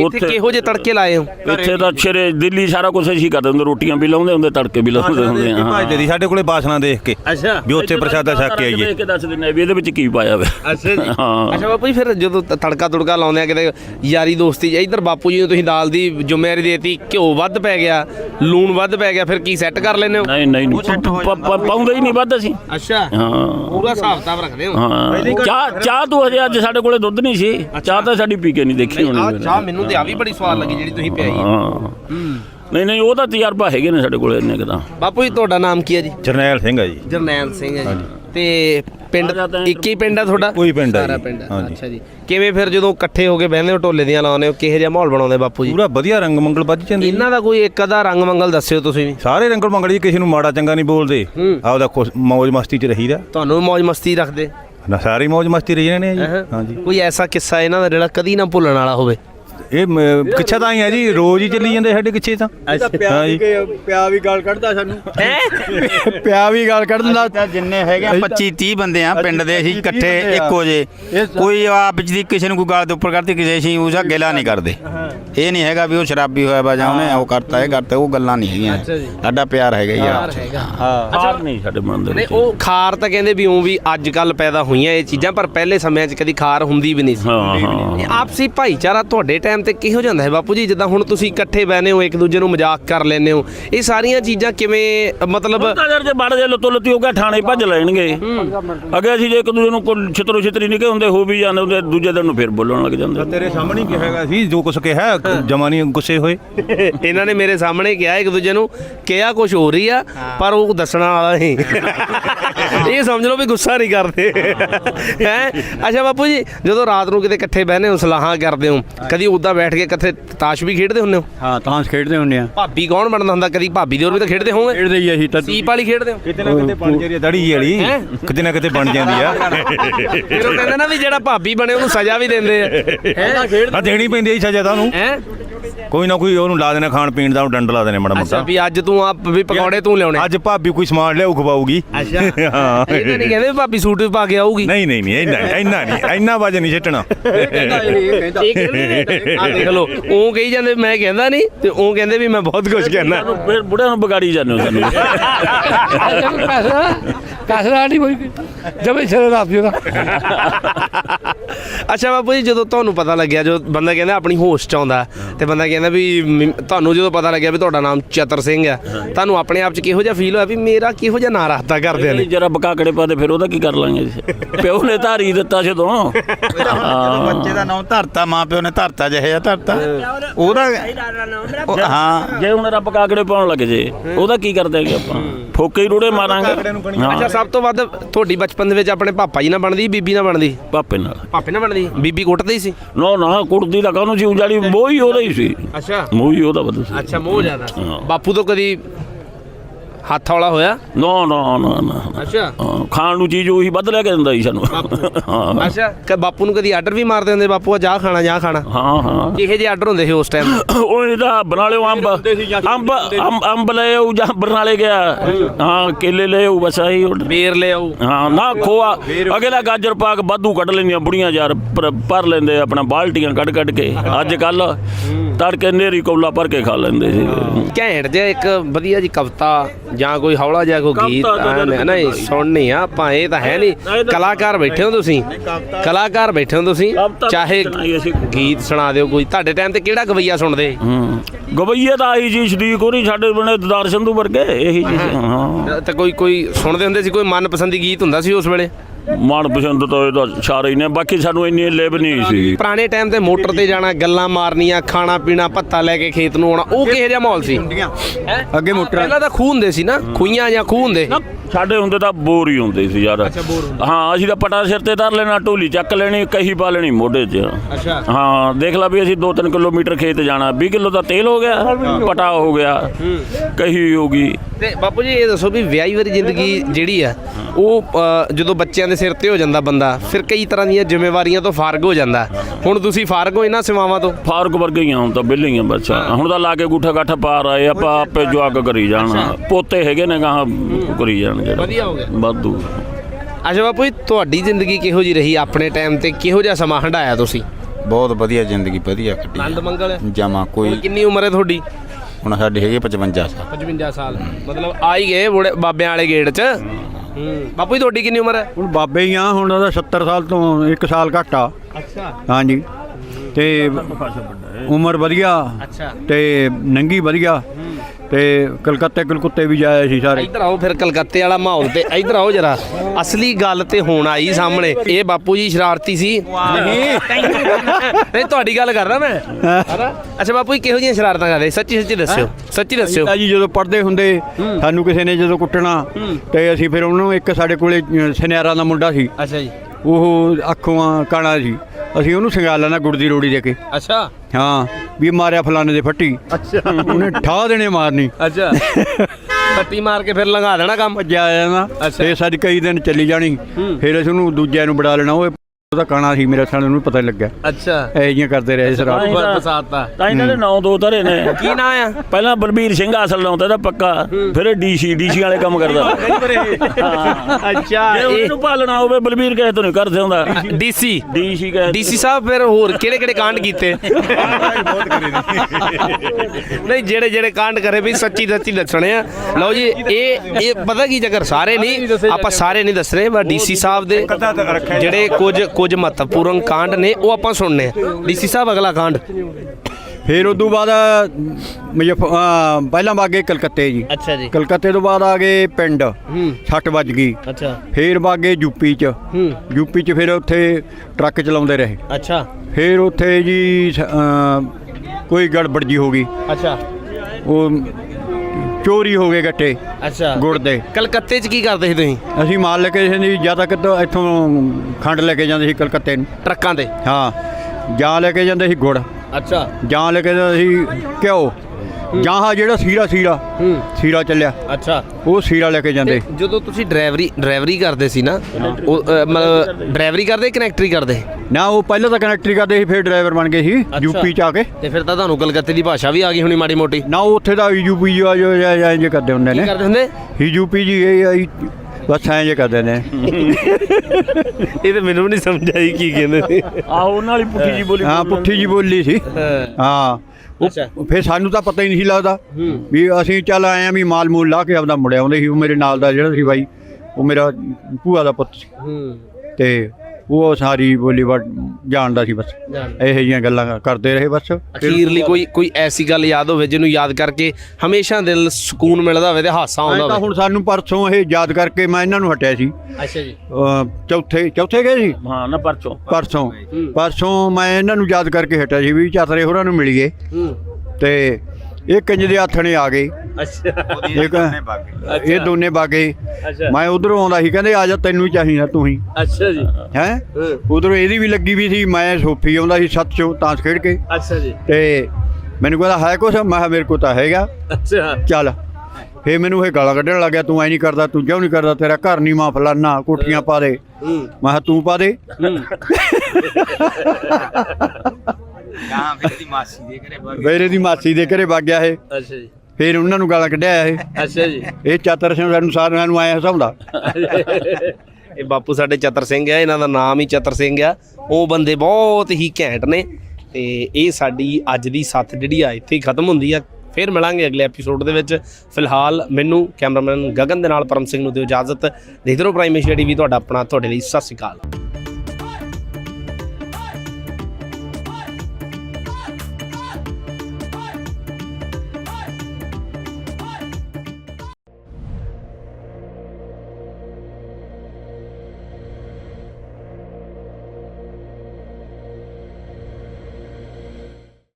ਉੱਥੇ ਕਿਹੋ ਜਿਹੇ ਤੜਕੇ ਲਾਏ ਹੋ? ਇੱਥੇ ਤਾਂ ਛੇਰੇ ਦਿੱਲੀ ਸਾਰਾ ਕੁਝ ਅਸੀਂ ਕਰਦੇ ਹੁੰਦੇ ਰੋਟੀਆਂ ਵੀ ਲਾਉਂਦੇ ਹੁੰਦੇ ਤੜਕੇ ਵੀ ਲਾਉਂਦੇ ਹੁੰਦੇ ਹਾਂ। ਭਾਜਦੇ ਦੀ ਸਾਡੇ ਕੋਲੇ ਬਾਸਨਾ ਦੇਖ ਕੇ ਅੱਛਾ। ਵੀ ਉੱਥੇ ਪ੍ਰਸ਼ਾਦਾ ਛੱਕ ਕੇ ਆਈਏ। ਦੇਖ ਕੇ ਦੱਸ ਦਿੰਦੇ ਆ ਵੀ ਇਹਦੇ ਵਿੱਚ ਕੀ ਪਾਇਆ ਵੇ। ਅੱਛਾ ਜੀ। ਹਾਂ। ਅੱਛਾ ਬਾਪੂ ਜੀ ਫਿਰ ਜਦੋਂ ਤੜਕਾ ਤੁੜਕਾ ਲਾਉਂਦੇ ਆ ਕਿਤੇ ਯਾਰੀ ਦੋਸਤੀ ਇੱਧਰ ਬਾਪੂ ਜੀ ਨੂੰ ਤੁਸੀਂ ਦਾਲ ਦੀ ਜ਼ਿੰਮੇਵਾਰੀ ਦੇਤੀ ਘਿਓ ਵੱਧ ਪੈ ਗਿਆ ਲੂਣ ਵੱਧ ਪੈ ਗਿਆ ਫਿਰ ਕੀ ਸੈੱਟ ਕਰ ਲੈਂਦੇ ਹੋ? ਨਹੀਂ ਨਹੀਂ ਪਾਉਂਦੇ ਹੀ ਨਹੀਂ ਵੱਧ ਅਸੀਂ। ਅੱਛਾ। ਹਾਂ। ਪੂਰਾ ਹਿਸਾਬ ਕਿਤਾਬ ਰੱਖਦੇ ਹੋ? ਹਾਂ। ਚਾਹ ਚਾਹ ਤੋਂ ਹਜੇ ਅੱਜ ਸਾਡੇ ਕੋਲੇ ਦੁੱਧ ਨਹੀਂ ਸੀ। ਚਾਹ ਤਾਂ ਸਾਡੀ ਪੀ ਕੇ ਨਹੀਂ ਦੇਖੀ ਹੋਣੀ। ਚਾਹ ਮੈਨੂੰ ਤੇ ਆ ਵੀ ਬੜੀ ਸਵਾਦ ਲੱਗੀ ਜਿਹੜੀ ਤੁਸੀਂ ਪਿਆਈ। ਹੈ। ਹਾਂ ਨਹੀਂ ਨਹੀਂ ਉਹ ਤਾਂ ਤਜਰਬਾ ਹੈਗੇ ਨੇ ਸਾਡੇ ਕੋਲੇ ਇੰਨੇ ਕੁ ਤਾਂ। ਬਾਪੂ ਜੀ ਤੁਹਾਡਾ ਨਾਮ ਕੀ ਹੈ ਜੀ? ਜਰਨੈਲ ਸਿੰਘ ਆ ਜੀ। ਜਰਨੈਲ ਸਿੰਘ ਹੈ ਜੀ। ਤੇ ਪਿੰਡ ਇੱਕ ਹੀ ਪਿੰਡ ਆ ਤੁਹਾਡਾ? ਕੋਈ ਪਿੰਡ ਆ ਸਾਰਾ ਪਿੰਡ ਅੱਛਾ ਜੀ। ਕਿਵੇਂ ਫਿਰ ਜਦੋਂ ਇਕੱਠੇ ਹੋ ਕੇ ਬਹਿੰਦੇ ਹੋ ਢੋਲੇ ਦੀਆਂ ਲਾਉਂਦੇ ਹੋ ਕਿਹੋ ਜਿਹਾ ਮਾਹੌਲ ਬਣਾਉਂਦੇ ਬਾਪੂ ਜੀ? ਪੂਰਾ ਵਧੀਆ ਰੰਗ ਮੰਗਲ ਵੱਜ ਜਾਂਦੀ ਇਹਨਾਂ ਦਾ ਕੋਈ ਇੱਕ ਅਦਾ ਰੰਗ ਮੰਗਲ ਦੱਸਿਓ ਤੁਸੀਂ ਵੀ। ਸਾਰੇ ਰੰਗਲ ਮੰਗਲ ਜੀ ਕਿਸੇ ਨੂੰ ਮਾੜਾ ਚੰਗਾ ਨਹੀਂ ਬੋਲਦੇ। ਆਪਦਾ ਮੌਜ ਮਸਤੀ ਚ ਰਹੀਦਾ। ਤੁਹਾਨੂੰ ਵੀ ਮौज ਮਸਤੀ ਰੱਖਦੇ। ਨਾ ਸਾਰੀ ਮੌਜ ਮਸਤੀ ਰਹੀ ਨੇ ਜੀ। ਹਾਂਜੀ। ਕੋਈ ਐਸਾ ਕਿੱਸਾ ਇਹਨਾਂ ਦਾ ਜਿਹੜਾ ਕਦੀ ਨਾ ਭੁੱਲਣ ਵਾਲਾ ਹੋਵੇ? ਇਹ ਕਿੱਛਾ ਤਾਂ ਹੀ ਹੈ ਜੀ? ਰੋਜ਼ ਹੀ ਚੱਲੀ ਜਾਂਦੇ ਸਾਡੇ ਕਿੱਛੇ ਤਾਂ। ਹਾਂ ਜੀ। ਪਿਆ ਵੀ ਗਾਲ ਕੱਢਦਾ ਸਾਨੂੰ। ਪਿਆ ਵੀ ਗਾਲ ਕੱਢ ਦਿੰਦਾ ਜਿੰਨੇ ਹੈਗੇ 25 30 ਬੰਦੇ ਆ ਪਿੰਡ ਦੇ ਅਸੀਂ ਇਕੱਠੇ ਆ। ਇੱਕੋ ਜੇ ਕੋਈ ਆਪ ਵਿੱਚ ਦੀ ਕਿਸੇ ਨੂੰ ਕੋਈ ਗਾਲ ਦੇ ਉੱਪਰ ਕਰਤੀ ਕਿਸੇ ਅਸੀਂ ਉਹਦਾ ਗਿਲਾ ਨਹੀਂ ਕਰਦੇ। ਇਹ ਨਹੀਂ ਹੈਗਾ ਵੀ ਉਹ ਸ਼ਰਾਬੀ ਹੋਇਆ ਵਾ ਜਾਂ ਉਹਨੇ ਉਹ ਕਰਤਾ ਇਹ ਕਰਤਾ ਉਹ ਗੱਲਾਂ ਨਹੀਂ ਹੈਗੀਆਂ। ਸਾਡਾ ਪਿਆਰ ਹੈਗਾ ਜੀ ਆਪ 'ਚ। ਹਾਰ ਨਹੀਂ ਸਾਡੇ ਮਨ ਦੇ ਨਹੀਂ ਉਹ ਖਾਰ ਤਾਂ ਕਹਿੰਦੇ ਵੀ ਉਹ ਵੀ ਅੱਜ ਕੱਲ ਪੈਦਾ ਹੋਈਆਂ ਇਹ ਚੀਜ਼ਾਂ ਪਰ ਪਹਿਲੇ ਸਮਿਆਂ 'ਚ ਕਦੀ ਖਾਰ ਹੁੰਦੀ ਵੀ ਨਹੀਂ ਸੀ। ਹਾਂ ਹਾਂ। ਆਪਸੀ ਭਾਈਚਾਰਾ ਤੁਹਾਡੇ ਟਾਈਮ ਤੇ ਕਿਹੋ ਜਾਂਦਾ ਹੈ? ਬਾਪੂ ਜੀ ਜਿੱਦਾਂ ਹੁਣ ਤੁਸੀਂ ਇਕੱਠੇ ਬਹਿਨੇ ਹੋ ਇੱਕ ਦੂਜੇ ਨੂੰ ਮਜ਼ਾਕ ਕਰ ਲੈਂਦੇ ਹੋ ਇਹ ਸਾਰੀਆਂ ਚੀਜ਼ਾਂ ਕਿਵੇਂ ਮਤਲਬ ਯਾਰ ਜੇ ਬੜ ਜੇ ਲੁੱਤੋ ਲੁੱਤੀ ਹੋ ਗਿਆ ਥਾਣੇ ਭੱਜ ਲੈਣਗੇ। ਅੱਗੇ ਅਸੀਂ ਜੇ ਇੱਕ ਦੂਜੇ ਨੂੰ ਕੋਈ ਛਿਤਰੋ ਛਿਤਰੀ ਨਿਕੇ ਹੁੰਦੇ ਹੋ ਵੀ ਜਾਂਦੇ ਹੁੰਦੇ ਦੂਜੇ ਦਿਨ ਨੂੰ ਫਿਰ ਬੋਲਣ ਲੱਗ ਜਾਂਦੇ। ਤੇਰੇ ਸਾਹਮਣੇ ਕੀ ਹੈਗਾ ਸੀ ਜੋ ਕੁਛ ਕਿਹਾ ਜਮਾ ਨਹੀਂ ਗੁੱਸੇ ਹੋਏ। (laughs) ਇਹਨਾਂ ਨੇ ਮੇਰੇ ਸਾਹਮਣੇ ਕਿਹਾ ਇੱਕ ਦੂਜੇ ਨੂੰ ਕਿਹਾ ਕੁਝ ਹੋ ਰਹੀ ਆ ਪਰ ਉਹ ਦੱਸਣਾ ਵਾਲਾ ਨਹੀਂ। (laughs) ਇਹ ਸਮਝ ਲਓ ਵੀ ਗੁੱਸਾ ਨਹੀਂ ਕਰਦੇ। ਹੈ। ਅੱਛਾ ਬਾਪੂ ਜੀ ਜਦੋਂ ਰਾਤ ਨੂੰ ਕਿਤੇ ਇਕੱਠੇ ਬਹਿਨੇ ਹੋ ਸਲਾਹਾਂ ਕਰਦੇ ਹੋ ਕਦੀ ਉਦਾਂ ਬੈਠ ਕੇ ਇਕੱਠੇ ਤਾਸ਼ ਵੀ ਖੇਡਦੇ ਹੁੰਦੇ ਹੋ? ਹਾਂ ਤਾਂ ਖੇਡਦੇ ਹੁੰਦੇ ਆ। ਭਾਬੀ ਕੌਣ ਬਣਦਾ ਹੁੰਦਾ? ਕਦੀ ਭਾਬੀ ਦੇ ਹੋਰ ਵੀ ਤਾਂ ਖੇਡਦੇ ਹੋਵੋਗੇ? ਖੇਡਦੇ ਹੀ ਅਸੀਂ ਤਾਂ। ਸੀਪ ਵਾਲੀ ਖੇਡਦੇ ਹੋ? ਕਿਤੇ ਨਾ ਕਿਤੇ ਬਣ ਜਾਂਦੀ ਹੈ ਦੜੀ ਜੀ ਵਾਲੀ। ਹੈਂ? ਕਿਤੇ ਨਾ ਕਿਤੇ ਬਣ ਜਾਂਦੀ ਆ। ਫਿਰ ਉਹ ਕਹਿੰਦੇ ਨਾ ਵੀ ਜਿਹੜਾ ਭਾਬੀ ਬਣੇ ਉਹਨੂੰ ਸਜ਼ਾ ਵੀ ਦਿੰਦੇ ਆ। ਆ ਦੇਣੀ ਪੈਂਦੀ ਹੈ ਜੀ ਸਜ਼ਾ ਤੁਹਾਨੂੰ। ਹੈ? ਕੋਈ ਨਾ ਕੋਈ ਉਹਨੂੰ ਲਾ ਦੇਣਾ ਖਾਣ ਪੀਣ ਦਾ ਉਹ ਡੰਡ ਲਾ ਦੇਣੇ ਮਾੜਾ ਅੱਛਾ ਮੋਟਾ ਵੀ ਅੱਜ ਤੂੰ ਆ ਵੀ ਪਕੌੜੇ ਤੂੰ ਲਿਆਉਣੇ। ਅੱਜ ਭਾਬੀ ਕੋਈ ਸਮਾਨ ਲਿਆਉ ਖਵਾਊਗੀ। ਅੱਛਾ। ਹਾਂ ਇਹ ਤਾਂ ਨਹੀਂ ਕਹਿੰਦੇ ਵੀ ਭਾਬੀ ਸੂਟ ਵੀ ਪਾ ਕੇ ਆਊਗੀ। ਨਹੀਂ ਨਹੀਂ ਨਹੀਂ ਇੰਨਾ ਇੰਨਾ ਨਹੀਂ ਇੰਨਾ ਵਜਨ ਨਹੀਂ ਛੱਟਣਾ ਇਹ ਕਹਿੰਦੇ ਆ ਦੇਖ ਲਓ ਉਹ ਕਹੀ ਜਾਂਦੇ ਮੈਂ ਕਹਿੰਦਾ ਨਹੀਂ ਤੇ ਉਹ ਕਹਿੰਦੇ ਵੀ ਮੈਂ ਬਹੁਤ ਕੁਝ ਕਹਿੰਦਾ। ਫਿਰ ਬੁੜਿਆਂ ਨੂੰ ਵਿਗਾੜੀ ਜਾਂਦੇ ਹੋ ਸਾਨੂੰ। ਪੈਸਾ ਪੈਸਾ ਨਹੀਂ ਕੋਈ ਜਮੇ ਸਿਰ ਰਾਤ ਜੀ ਦਾ ਅੱਛਾ ਬਾਪੂ ਜੀ ਜਦੋਂ ਤੁਹਾਨੂੰ ਪਤਾ ਲੱਗਿਆ ਜੋ ਬੰਦਾ ਕਹਿੰਦਾ ਆਪਣੀ ਹੋਸ਼ ਚ ਆਉਂਦਾ ਤੇ ਬੰਦਾ ਕਹਿੰਦਾ ਵੀ ਮ- ਤੁਹਾਨੂੰ ਜਦੋਂ ਪਤਾ ਲੱਗਿਆ ਵੀ ਤੁਹਾਡਾ ਨਾਮ ਚਤਰ ਸਿੰਘ ਆ ਤੁਹਾਨੂੰ ਆਪਣੇ ਆਪ ਚ ਕਿਹੋ ਜਿਹਾ ਫੀਲ ਹੋਇਆ ਵੀ ਮੇਰਾ ਕਿਹੋ ਜਿਹਾ ਨਾਂ ਰੱਖਤਾ ਕਰਦਿਆਂ ਨੇ? ਜਰਾ ਬਕਾਕੜੇ ਪਾਦੇ ਫਿਰ ਉਹਦਾ ਕੀ ਕਰ ਲਾਂਗੇ ਪਿਓ ਨੇ ਧਾਰੀ ਦਿੱਤਾ ਜਦੋਂ। ਬੱਚੇ ਦਾ ਨਾਮ ਧਰਤਾ ਮਾਂ ਪਿਓ ਨੇ ਧਰਤਾ ਜਿਹੇ ਜਿਹਾ ਧਰਤਾ ਉਹਦਾ ਉਹ- ਹਾਂ। ਜੇ ਹੁਣ ਰੱਬ ਕਾਕੜੇ ਪਾਉਣ ਲੱਗ ਜੇ ਉਹਦਾ ਕੀ ਕਰ ਦੇਗੇ ਆਪਾਂ? ਫੋਕੇ ਹੀ ਰੋੜੇ ਮਾਰਾਂਗੇ। ਅੱਛਾ ਹਾਂ ਸਭ ਤੋਂ ਵੱਧ ਤੁਹਾਡੀ ਬਚਪਨ ਦੇ ਵਿੱਚ ਆਪਣੇ ਪਾਪਾ ਜੀ ਨਾਲ ਬਣਦੀ ਬੀਬੀ ਨਾਲ ਬਣਦੀ? ਪਾਪੇ ਨਾਲ। ਪਾਪੇ ਨਾਲ ਬਣਦੀ? ਬੀਬੀ ਕੁੱਟਦੀ ਸੀ? ਨੋ ਨਾ ਕੁੜਦੀ ਦਾ ਕਾਹਨੂੰ ਸੀ ਉਜਾੜੀ ਮੋਹ ਹੀ ਉਹਦਾ ਹੀ ਸੀ। ਅੱਛਾ। ਮੋਹ ਹੀ ਉਹਦਾ ਬਦ ਸੀ। ਅੱਛਾ ਮੋਹ ਜ਼ਿਆਦਾ। ਬਾਪੂ ਤੋਂ ਕਦੀ ਹੱਥ ਹੌਲਾ ਹੋਇਆ? ਨੋ ਨੋ ਨੋ ਨਾ ਅੱਛਾ। ਹਾਂ, ਖਾਣ ਨੂੰ ਚੀਜ਼ ਉਹੀ ਵੱਧ ਲੈ ਕੇ ਦਿੰਦਾ ਸੀ ਸਾਨੂੰ। ਹਾਂ। ਅੱਛਾ ਕਿ ਬਾਪੂ ਨੂੰ ਕਦੀ ਆਰਡਰ ਵੀ ਮਾਰਦੇ ਹੁੰਦੇ ਬਾਪੂ ਆ ਜਾ ਖਾਣਾ ਜਾ ਖਾਣਾ? ਹਾਂ ਹਾਂ। ਕਿਹੇ ਜਿਹੇ ਆਰਡਰ ਹੁੰਦੇ ਸੀ ਉਸ ਟਾਈਮ ਉਹ ਇਹਦਾ ਬਣਾ ਲਿਓ ਅੰਬ ਅੰਬ ਅੰਬ- ਅੰਬ ਲੈ ਆਉ ਜਾਂ ਬਰਨਾਲੇ ਗਿਆ। ਹਾਂ ਕੇਲੇ ਲੈ ਆਉ ਬਸ ਆਹੀ order। ਬੇਰ ਲੈ ਆਉ ਹਾਂ ਨਾ ਖੋਆ। ਅਗਲਾ ਗਾਜਰ ਪਾਕ ਵਾਧੂ ਕੱਢ ਲੈਂਦੀਆਂ ਬੁੜੀਆਂ ਯਾਰ ਭਰ- ਭਰ ਲੈਂਦੇ ਆਪਣਾ ਬਾਲਟੀਆਂ ਕੱਢ ਕੱਢ ਕੇ। ਅੱਜ ਕੱਲ ਤੜਕੇ ਨੇਰੀ ਕੋਲਾ ਭਰ ਕੇ ਖਾ ਲੈਂਦੇ ਸੀ। ਘੈਂਟ ਜਿਹਾ ਇੱਕ ਵਧੀਆ ਜੀ ਕਵਿਤਾ। ਜਾਂ ਕੋਈ ਹੌਲਾ ਜਿਹਾ ਕੋਈ ਗੀਤ ਜਦ ਨਹੀਂ ਸੁਣਨੀ ਆ ਆਪਾਂ ਇਹ ਤਾਂ ਹੈ ਨਹੀਂ। ਕਲਾਕਾਰ ਬੈਠੇ ਹੋ ਤੁਸੀਂ। ਕਲਾਕਾਰ ਬੈਠੇ ਹੋ ਤੁਸੀਂ ਚਾਹੇ। ਗੀਤ ਸੁਣਾ ਦਿਓ ਕੋਈ। ਤੁਹਾਡੇ ਟਾਈਮ ਤੇ ਕਿਹੜਾ ਗਵਈਆ ਸੁਣਦੇ? ਹੂੰ। ਗਵਈਏ ਤਾਂ ਆਈ ਜੀ ਸ਼ਰੀਕ ਹੋਰੀ ਸਾਡੇ ਬਣੇ ਦਦਾਰ ਸੰਧੂ ਵਰਗੇ ਇਹੀ ਜੀ ਹਾਂ। ਤੇ ਕੋਈ ਕੋਈ ਸੁਣਦੇ ਹੁੰਦੇ ਸੀ ਕੋਈ ਮਨਪਸੰਦੀ ਗੀਤ ਹੁੰਦਾ ਸੀ ਉਸ ਵੇਲੇ? ਮਨ ਪਸੰਦ ਤਾਂ ਇਹਦਾ ਸਾਰੇ ਹੀ ਨੇ ਬਾਕੀ ਸਾਨੂੰ ਇੰਨੀ ਲਿਬ ਨਹੀਂ ਸੀ। ਪੁਰਾਣੇ ਟਾਈਮ ਤੇ ਮੋਟਰ ਤੇ ਜਾਣਾ ਗੱਲਾਂ ਮਾਰਨੀਆਂ ਖਾਣਾ ਪੀਣਾ ਭੱਤਾ ਲੈ ਕੇ ਖੇਤ ਨੂੰ ਆਉਣਾ ਉਹ ਕਿਹੋ ਜਿਹਾ ਮਾਹੌਲ ਸੀ? ਅੱਗੇ ਮੋਟਰ ਪਹਿਲਾਂ ਤਾਂ ਖੂਹ ਹੁੰਦੇ ਸੀ ਨਾ ਖੂਈਆਂ ਜਾਂ ਖੂਹ ਹੁੰਦੇ। ਸਾਡੇ ਹੁੰਦੇ ਤਾਂ ਬੋਰ ਹੀ ਹੁੰਦੇ ਸੀ ਯਾਰ। ਹਾਂ ਅਸੀਂ ਤਾਂ ਪਟਾ ਸਿਰ ਤੇ ਧਰ ਲੈਣਾ ਢੋਲੀ ਚੱਕ ਲੈਣੀ ਕਹੀ ਪਾ ਲੈਣੀ ਮੋਢੇ 'ਚ ਹਾਂ ਦੇਖ ਲਾ ਵੀ ਅਸੀਂ 2-3 ਕਿਲੋਮੀਟਰ ਖੇਤ ਜਾਣਾ 20 ਕਿਲੋ ਦਾ ਤੇਲ ਹੋ ਗਿਆ ਪਟਾ ਹੋ ਗਿਆ ਕਹੀ ਹੋ ਗਈ। ਤੇ ਬਾਪੂ ਜੀ ਇਹ ਦੱਸੋ ਵੀ ਵਿਆਹੀ ਵਾਲੀ ਜ਼ਿੰਦਗੀ ਜਿਹੜੀ ਆ ਉਹ ਅ, ਜਦੋਂ ਬੱਚਿਆਂ ਦੇ ਸਿਰ ਤੇ ਹੋ ਜਾਂਦਾ ਬੰਦਾ ਫਿਰ ਕਈ ਤਰ੍ਹਾਂ ਦੀਆਂ ਜ਼ਿੰਮੇਵਾਰੀਆਂ ਤੋਂ ਫਾਰਗ ਹੋ ਜਾਂਦਾ। ਹੁਣ ਤੁਸੀਂ ਫਾਰਗ ਹੋ ਇਹਨਾਂ ਸੇਵਾਵਾਂ ਤੋਂ? ਫਾਰਕ ਵਰਗੇ ਹੀ ਆ ਹੁਣ ਤਾਂ ਬਿੱਲੇ ਹੀ ਆ ਬੱਚਾ ਹੁਣ ਤਾਂ ਲਾ ਕੇ ਗੁੱਠਾ ਗੱਠ ਪਾ ਰਹੇ ਆਪਾਂ ਆਪੇ ਜਵਾਕ ਕਰੀ ਜਾਣਾ। ਪੋਤੇ ਹੈਗੇ ਨੇ ਗਾਹਾਂ ਕਰੀ ਜਾਣ ਜਿਹੜਾ। ਵਧੀਆ ਹੋ ਗਿਆ। ਵਾਧੂ। ਅੱਛਾ ਬਾਪੂ ਜੀ ਤੁਹਾਡੀ ਜ਼ਿੰਦਗੀ ਕਿਹੋ ਜੀ ਰਹੀ ਆਪਣੇ ਟਾਈਮ ਤੇ? ਕਿਹੋ ਜਿਹਾ ਸਮਾਂ ਹੰਡਾਇਆ ਤੁਸੀਂ? ਬਹੁਤ ਵਧੀਆ ਜ਼ਿੰਦਗੀ ਵਧੀਆ ਕੱਟੀ। ਆਨੰਦ ਮੰਗਲ। ਜਮਾ ਹੁਣ ਕੋਈ ਕਿੰਨੀ ਉਮਰ ਹੈ ਤੁਹਾਡੀ? ਹੁਣ ਸਾਡੇ ਹੈਗੇ 55 ਸਾਲ। 55 ਸਾਲ। ਮਤਲਬ ਆ ਹੀ ਗਏ ਬੁੜੇ ਬਾਬਿਆਂ ਵਾਲੇ ਗੇੜ 'ਚ। ਹੂੰ। ਬਾਪੂ ਜੀ ਤੁਹਾਡੀ ਕਿੰਨੀ ਉਮਰ ਹੈ? ਹੁਣ ਬਾਬੇ ਹੀ ਆ ਹੁਣ ਉਹਦਾ 70 ਸਾਲ ਤੋਂ 1 ਸਾਲ ਘੱਟ ਆ। ਅੱਛਾ। ਹਾਂਜੀ। ਤੇ ਉਮਰ ਵਧੀਆ। ਅੱਛਾ। ਤੇ ਨੰਗੀ ਵਧੀਆ। ਤੇ ਕਲਕੱਤੇ ਕਲਕੁੱਤੇ ਵੀ ਜਾਏ ਸੀ ਸਾਰੇ। ਇੱਧਰ ਆਓ ਫਿਰ ਕਲਕੱਤੇ ਵਾਲਾ ਮਾਹੌਲ ਤੇ ਇੱਧਰ ਆਓ ਜਰਾ। ਅਸਲੀ ਗੱਲ ਤੇ ਹੁਣ ਆਈ ਸਾਹਮਣੇ। ਇਹ ਬਾਪੂ ਜੀ ਸ਼ਰਾਰਤੀ ਸੀ। ਨਹੀਂ। ਨਹੀਂ ਤੁਹਾਡੀ ਗੱਲ ਕਰਦਾ ਮੈਂ? ਅੱਛਾ ਬਾਪੂ ਜੀ ਕਿਹੋ ਜਿਹੀਆਂ ਸ਼ਰਾਰਤਾਂ ਕਰਦੇ? ਸੱਚੀ ਸੱਚੀ ਦੱਸਿਓ। ਸੱਚੀ ਦੱਸਿਓ। ਜੀ ਜਦੋਂ ਪੜਦੇ ਹੁੰਦੇ ਸਾਨੂੰ ਕਿਸੇ ਨੇ ਜਦੋਂ ਕੁੱਟਣਾ ਤੇ ਅਸੀਂ ਫਿਰ ਉਹਨੂੰ ਇੱਕ ਸਾਡੇ ਕੋਲੇ ਸੁਨਿਆਰਾਂ ਦਾ ਮੁੰਡਾ ਸੀ। ਅੱਛਾ ਜੀ। ਉਹ ਅੱਖੋਂ ਕਾਣਾ ਸੀ ਅਸੀਂ ਉਹਨੂੰ ਸਿੰਗਾਲ ਲੈਣਾ ਗੁੜ ਦੀ ਰੋੜੀ ਦੇ ਕੇ। ਅੱਛਾ। ਹਾਂ ਵੀ ਮਾਰਿਆ ਫਲਾਣੇ ਦੇ ਫੱਟੀ। ਅੱਛਾ। ਉਹਨੇ ਠਾ ਦੇਣੇ ਮਾਰਨੀ। ਅੱਛਾ। ਪੱਟੀ ਮਾਰ ਕੇ ਫਿਰ ਲੰਘਾ ਦੇਣਾ ਕੰਮ। ਭੱਜਿਆ ਜਾਣਾ। ਤੇ ਸਾਡੀ ਕਈ ਦਿਨ ਚੱਲੀ ਜਾਣੀ। ਫਿਰ ਅਸੀਂ ਉਹਨੂੰ ਦੂਜਿਆਂ ਨੂੰ ਬੜਾ ਲੈਣਾ। ਉਹ ਉਹਦਾ ਕਾਣਾ ਸੀ ਮੇਰੇ ਸਾਲੇ ਨੂੰ ਪਤਾ ਹੀ ਲੱਗਿਆ। ਅੱਛਾ। ਇਹ ਜਿਹੀਆਂ ਕਰਦੇ ਰਹੇ ਸਰਾਬ ਤਾਂ- ਬਸਾਤਾ ਤਾਂ ਇਹਨਾਂ ਦੇ ਨਾਂ ਦੋ ਧਰੇ ਨੇ। ਕੀ ਨਾਂ ਆ? ਪਹਿਲਾਂ ਬਲਬੀਰ ਸਿੰਘ ਅਸਲ ਲਾਉਂਦਾ ਇਹਦਾ ਪੱਕਾ ਫਿਰ ਇਹ ਡੀਸੀ ਡੀਸੀ ਵਾਲੇ ਕੰਮ ਕਰਦਾ। ਅੱਛਾ ਜੇ ਉਹਨੂੰ ਪਾਲਣਾ ਹੋਵੇ ਬਲਬੀਰ ਕਹੇ ਤੋਂ ਨਹੀਂ ਕਰਦੇ ਹੁੰਦਾ। ਡੀਸੀ। ਡੀਸੀ ਕਹੇ ਡੀਸੀ ਸਾਹਿਬ ਫਿਰ ਹੋਰ ਕਿਹੜੇ ਕਿਹੜੇ ਕਾਂਡ ਕੀਤੇ? ਨਹੀਂ ਜਿਹੜੇ ਜਿਹੜੇ ਕਾਂਡ ਕਰੇ ਵੀ ਸੱਚੀ ਸੱਚੀ ਦੱਸਣੇ ਆ। ਲਓ ਜੀ ਇਹ ਇਹ ਪਤਾ ਕੀ ਚੱਕਰ ਸਾਰੇ ਨਹੀਂ ਆਪਾਂ ਸਾਰੇ ਨਹੀਂ ਦੱਸ ਰਹੇ ਬਸ ਡੀਸੀ ਸਾਹਿਬ ਦੇ ਜਿਹੜੇ ਕੁਝ ਕੁਝ ਮਹੱਤਵਪੂਰਨ ਕਾਂਡ ਨੇ ਉਹ ਆਪਾਂ ਸੁਣਨੇ ਆ। ਡੀਸੀ ਸਾਹਿਬ ਅਗਲਾ ਕਾਂਡ। ਫਿਰ ਉਦੋਂ ਬਾਅਦ ਮੁਜ਼ੱਫ ਅਹ ਪਹਿਲਾਂ ਬਾਗੇ ਕਲਕੱਤੇ ਜੀ। ਅੱਛਾ ਜੀ। ਕਲਕੱਤੇ ਤੋਂ ਬਾਅਦ ਆ ਗਏ ਪਿੰਡ। ਹੂੰ। ਸੱਟ ਵੱਜ ਗਈ। ਅੱਛਾ। ਫਿਰ ਬਾਗੇ ਯੂਪੀ ਚ। ਹੂੰ। ਯੂਪੀ ਚ ਫਿਰ ਉੱਥੇ ਟਰੱਕ ਚਲਾਉਂਦੇ ਰਹੇ। ਅੱਛਾ। ਫਿਰ ਉੱਥੇ ਜੀ ਸ- ਅਹ ਕੋਈ ਗੜਬੜ ਜੀ ਹੋ ਗਈ। ਅੱਛਾ। ਉਹ ਚੋਰੀ ਹੋ ਗਏ ਗੱਟੇ। ਅੱਛਾ। ਗੁੜ ਦੇ। ਕਲਕੱਤੇ 'ਚ ਕੀ ਕਰਦੇ ਸੀ ਤੁਸੀਂ? ਅਸੀਂ ਮਾਲ ਲੈ ਕੇ ਸੀ ਜ਼ਿਆਦਾ ਕਿਤੋਂ ਇੱਥੋਂ ਖੰਡ ਲੈ ਕੇ ਜਾਂਦੇ ਸੀ ਕਲਕੱਤੇ ਨੂੰ। ਟਰੱਕਾਂ ਤੇ? ਹਾਂ ਜਾਂ ਲੈ ਕੇ ਜਾਂਦੇ ਸੀ ਗੁੜ। ਅੱਛਾ। ਜਾਂ ਲੈ ਕੇ ਜਾਂਦੇ ਸੀ ਘਿਓ। ਜਾਂ ਆਹ ਜਿਹੜਾ ਸੀਰਾ ਸੀਰਾ ਹੂੰ। ਸੀਰਾ ਚੱਲਿਆ ਅੱਛਾ। ਉਹ ਸੀਰਾ ਲੈ ਕੇ ਜਾਂਦੇ। ਜਦੋਂ ਤੁਸੀਂ ਡਰਾਈਵਰੀ ਡਰਾਈਵਰੀ ਕਰਦੇ ਸੀ ਨਾ ਉਹ ਅ, ਮਤਲਬ ਡਰਾਈਵਰੀ ਕਰਦੇ ਕਨੈਕਟਰੀ ਕਰਦੇ? ਨਾ ਉਹ ਪਹਿਲਾਂ ਤਾਂ ਕਨੈਕਟਰੀ ਕਰਦੇ ਸੀ ਫਿਰ ਡਰਾਈਵਰ ਬਣ ਗਏ ਸੀ ਯੂਪੀ ਚ ਆ ਕੇ। ਤੇ ਫਿਰ ਤਾਂ ਤੁਹਾਨੂੰ ਕਲਕੱਤੇ ਦੀ ਭਾਸ਼ਾ ਵੀ ਆ ਗਈ ਹੋਣੀ ਮਾੜੀ ਮੋਟੀ। ਨਾ ਉਹ ਉੱਥੇ ਦਾ ਯੂਪੀ ਜੋ ਜੋ ਜੇ ਕਰਦੇ ਹੁੰਦੇ ਕੀ ਨੇ ਕਰਦੇ ਹੁੰਦੇ? ਹੀ ਯੂਪੀ ਜੀ ਇਹ ਇਹ ਬਸ ਐਂ ਜੇ ਕਰਦੇ ਨੇ। (laughs) ਇਹ ਤਾਂ ਮੈਨੂੰ ਵੀ ਨਹੀਂ ਸਮਝ ਆਈ ਕੀ ਕਹਿੰਦੇ ਸੀ ਆਹੋ ਉਹਨਾਂ ਵਾਲੀ ਪੁੱਠੀ ਜੀ ਬੋਲੀ ਹਾਂ ਪੁੱਠੀ ਜੀ ਬੋਲੀ ਸੀ। ਹਾਂ। ਅੱਛਾ। ਫਿਰ ਸਾਨੂੰ ਤਾਂ ਪਤਾ ਹੀ ਨਹੀਂ ਲੱਗਦਾ। ਵੀ ਅਸੀਂ ਚੱਲ ਆਏ ਆ ਵੀ ਮਾਲ ਮੂਲ ਲਾ ਕੇ ਆਪਦਾ ਮੁੜਿਆ ਆਉਂਦੇ ਸੀ ਉਹ ਮੇਰੇ ਨਾਲ ਦਾ ਜਿਹੜਾ ਸੀ ਬਾਈ ਉਹ ਮੇਰਾ ਭੂਆ ਦਾ ਪੁੱਤ ਸੀ ਹੂੰ ਤੇ ਉਹ ਸਾਰੀ ਬੋਲੀ ਵੜ ਜਾਣਦਾ ਸੀ ਬਸ। ਇਹੋ ਜਿਹੀਆਂ ਗੱਲਾਂ ਕਰਦੇ ਰਹੇ ਬਸ। ਅਖੀਰਲੀ ਕੋਈ ਕੋਈ ਐਸੀ ਗੱਲ ਯਾਦ ਹੋਵੇ ਜਿਹਨੂੰ ਯਾਦ ਕਰਕੇ ਹਮੇਸ਼ਾ ਦਿਲ ਸਕੂਨ ਮਿਲਦਾ ਹੋਵੇ ਤੇ ਹਾਸਾ ਆਉਂਦਾ ਤਾਂ ਹੋਵੇ। ਹੁਣ ਸਾਨੂੰ ਪਰਸੋਂ ਇਹ ਯਾਦ ਕਰਕੇ ਮੈਂ ਇਹਨਾਂ ਨੂੰ ਹਟਿਆ ਸੀ। ਅੱਛਾ ਜੀ। ਅਹ ਚੌਥੇ ਚੌਥੇ ਗਏ ਸੀ? ਹਾਂ ਨਾ ਪਰਚੋਂ ਪਰਸੋਂ। ਪਰਸੋਂ ਮੈਂ ਇਹਨਾਂ ਨੂੰ ਯਾਦ ਕਰਕੇ ਹਟਿਆ ਸੀ ਵੀ ਚਾਤਰੇ ਹੋਰਾਂ ਨੂੰ ਮਿਲੀਏ। ਹੂੰ। ਤੇ ਇਹ ਕੰਜ ਦੇ ਆਥਣੇ ਆ ਗਏ। ਅੱਛਾ। ਇਹ ਦੋਨੇ ਬਾਗੇ ਅੱਛਾ। ਮੈਂ ਉਧਰੋਂ ਆਉਂਦਾ ਸੀ ਕਹਿੰਦੇ ਆ ਜਾ ਤੈਨੂੰ ਹੀ ਚਾਹੀਦਾ ਤੂੰ ਹੀ। ਅੱਛਾ ਜੀ। ਹੈ? ਉਧਰੋਂ ਇਹਦੀ ਵੀ ਲੱਗੀ ਵੀ ਸੀ ਮੈਂ ਸੋਫੀ ਆਉਂਦਾ ਸੀ ਸੱਤ ਚੋਂ ਤਾਂ ਖੇਡ ਕੇ। ਅੱਛਾ ਜੀ। ਤੇ ਮੈਨੂੰ ਕਹਿੰਦਾ ਹੈ ਕੁਛ? ਮੈਂ ਕਿਹਾ ਮੇਰੇ ਕੋਲ ਤਾਂ ਹੈਗਾ। ਅੱਛਾ। ਚੱਲ। ਫੇ ਮੈਨੂੰ ਇਹ ਗਾਲਾਂ ਕੱਢਣ ਲੱਗਿਆ ਤੂੰ ਐ ਨਹੀਂ ਕਰਦਾ ਤੂੰ ਕਿਉਂ ਨਹੀਂ ਕਰਦਾ? ਤੇਰਾ ਘਰ ਨਹੀਂ ਮਾਂ ਫਲਾਨਾ ਕੋਠੀਆਂ ਪਾ ਦੇ। ਹੂੰ। ਮੈਂ ਕਿਹਾ ਤੂੰ ਪਾ ਦੇ। (laughs) ਗਾਂ ਫਿਰ ਦੀ ਮਾਸੀ ਦੇ ਘਰੇ ਵਗ ਮੇਰੇ ਦੀ ਮਾਸੀ ਦੇ ਘਰੇ ਵਗ ਗਿਆ ਇਹ। ਅੱਛਾ ਜੀ। ਫੇਰ ਉਹਨਾਂ ਨੂੰ ਗਾਲਾਂ ਕੱਢਿਆ ਇਹ। ਅੱਛਾ ਜੀ। ਇਹ ਚਾਤਰ ਸਿੰਘ ਸਾਨੂੰ ਸਾਰਿਆਂ ਨੂੰ ਆਇਆ ਹਸਾਉਂਦਾ। ਇਹ ਬਾਪੂ ਸਾਡੇ ਚਤਰ ਸਿੰਘ ਆ ਇਹਨਾਂ ਦਾ ਨਾਮ ਹੀ ਚਤਰ ਸਿੰਘ ਆ। ਉਹ ਬੰਦੇ ਬਹੁਤ ਹੀ ਘੈਂਟ ਨੇ ਤੇ ਇਹ ਸਾਡੀ ਅੱਜ ਦੀ ਸੱਥ ਜਿਹੜੀ ਆ ਇੱਥੇ ਹੀ ਖਤਮ ਹੁੰਦੀ ਆ। ਫਿਰ ਮਿਲਾਂਗੇ ਅਗਲੇ ਐਪੀਸੋਡ ਦੇ ਵਿੱਚ। ਫਿਲਹਾਲ ਮੈਨੂੰ ਕੈਮਰਾਮੈਨ ਗਗਨ ਦੇ ਨਾਲ ਪਰਮ ਸਿੰਘ ਨੂੰ ਦਿਓ ਇਜਾਜ਼ਤ। ਦੇਖਦੇ ਰਹੋ ਪ੍ਰਾਈਮ ਏਸ਼ੀਆ ਟੀਵੀ ਤੁਹਾਡਾ ਆਪਣਾ ਤੁਹਾਡੇ ਲਈ ਸਤਿ ਸ਼੍ਰੀ ਅਕਾਲ।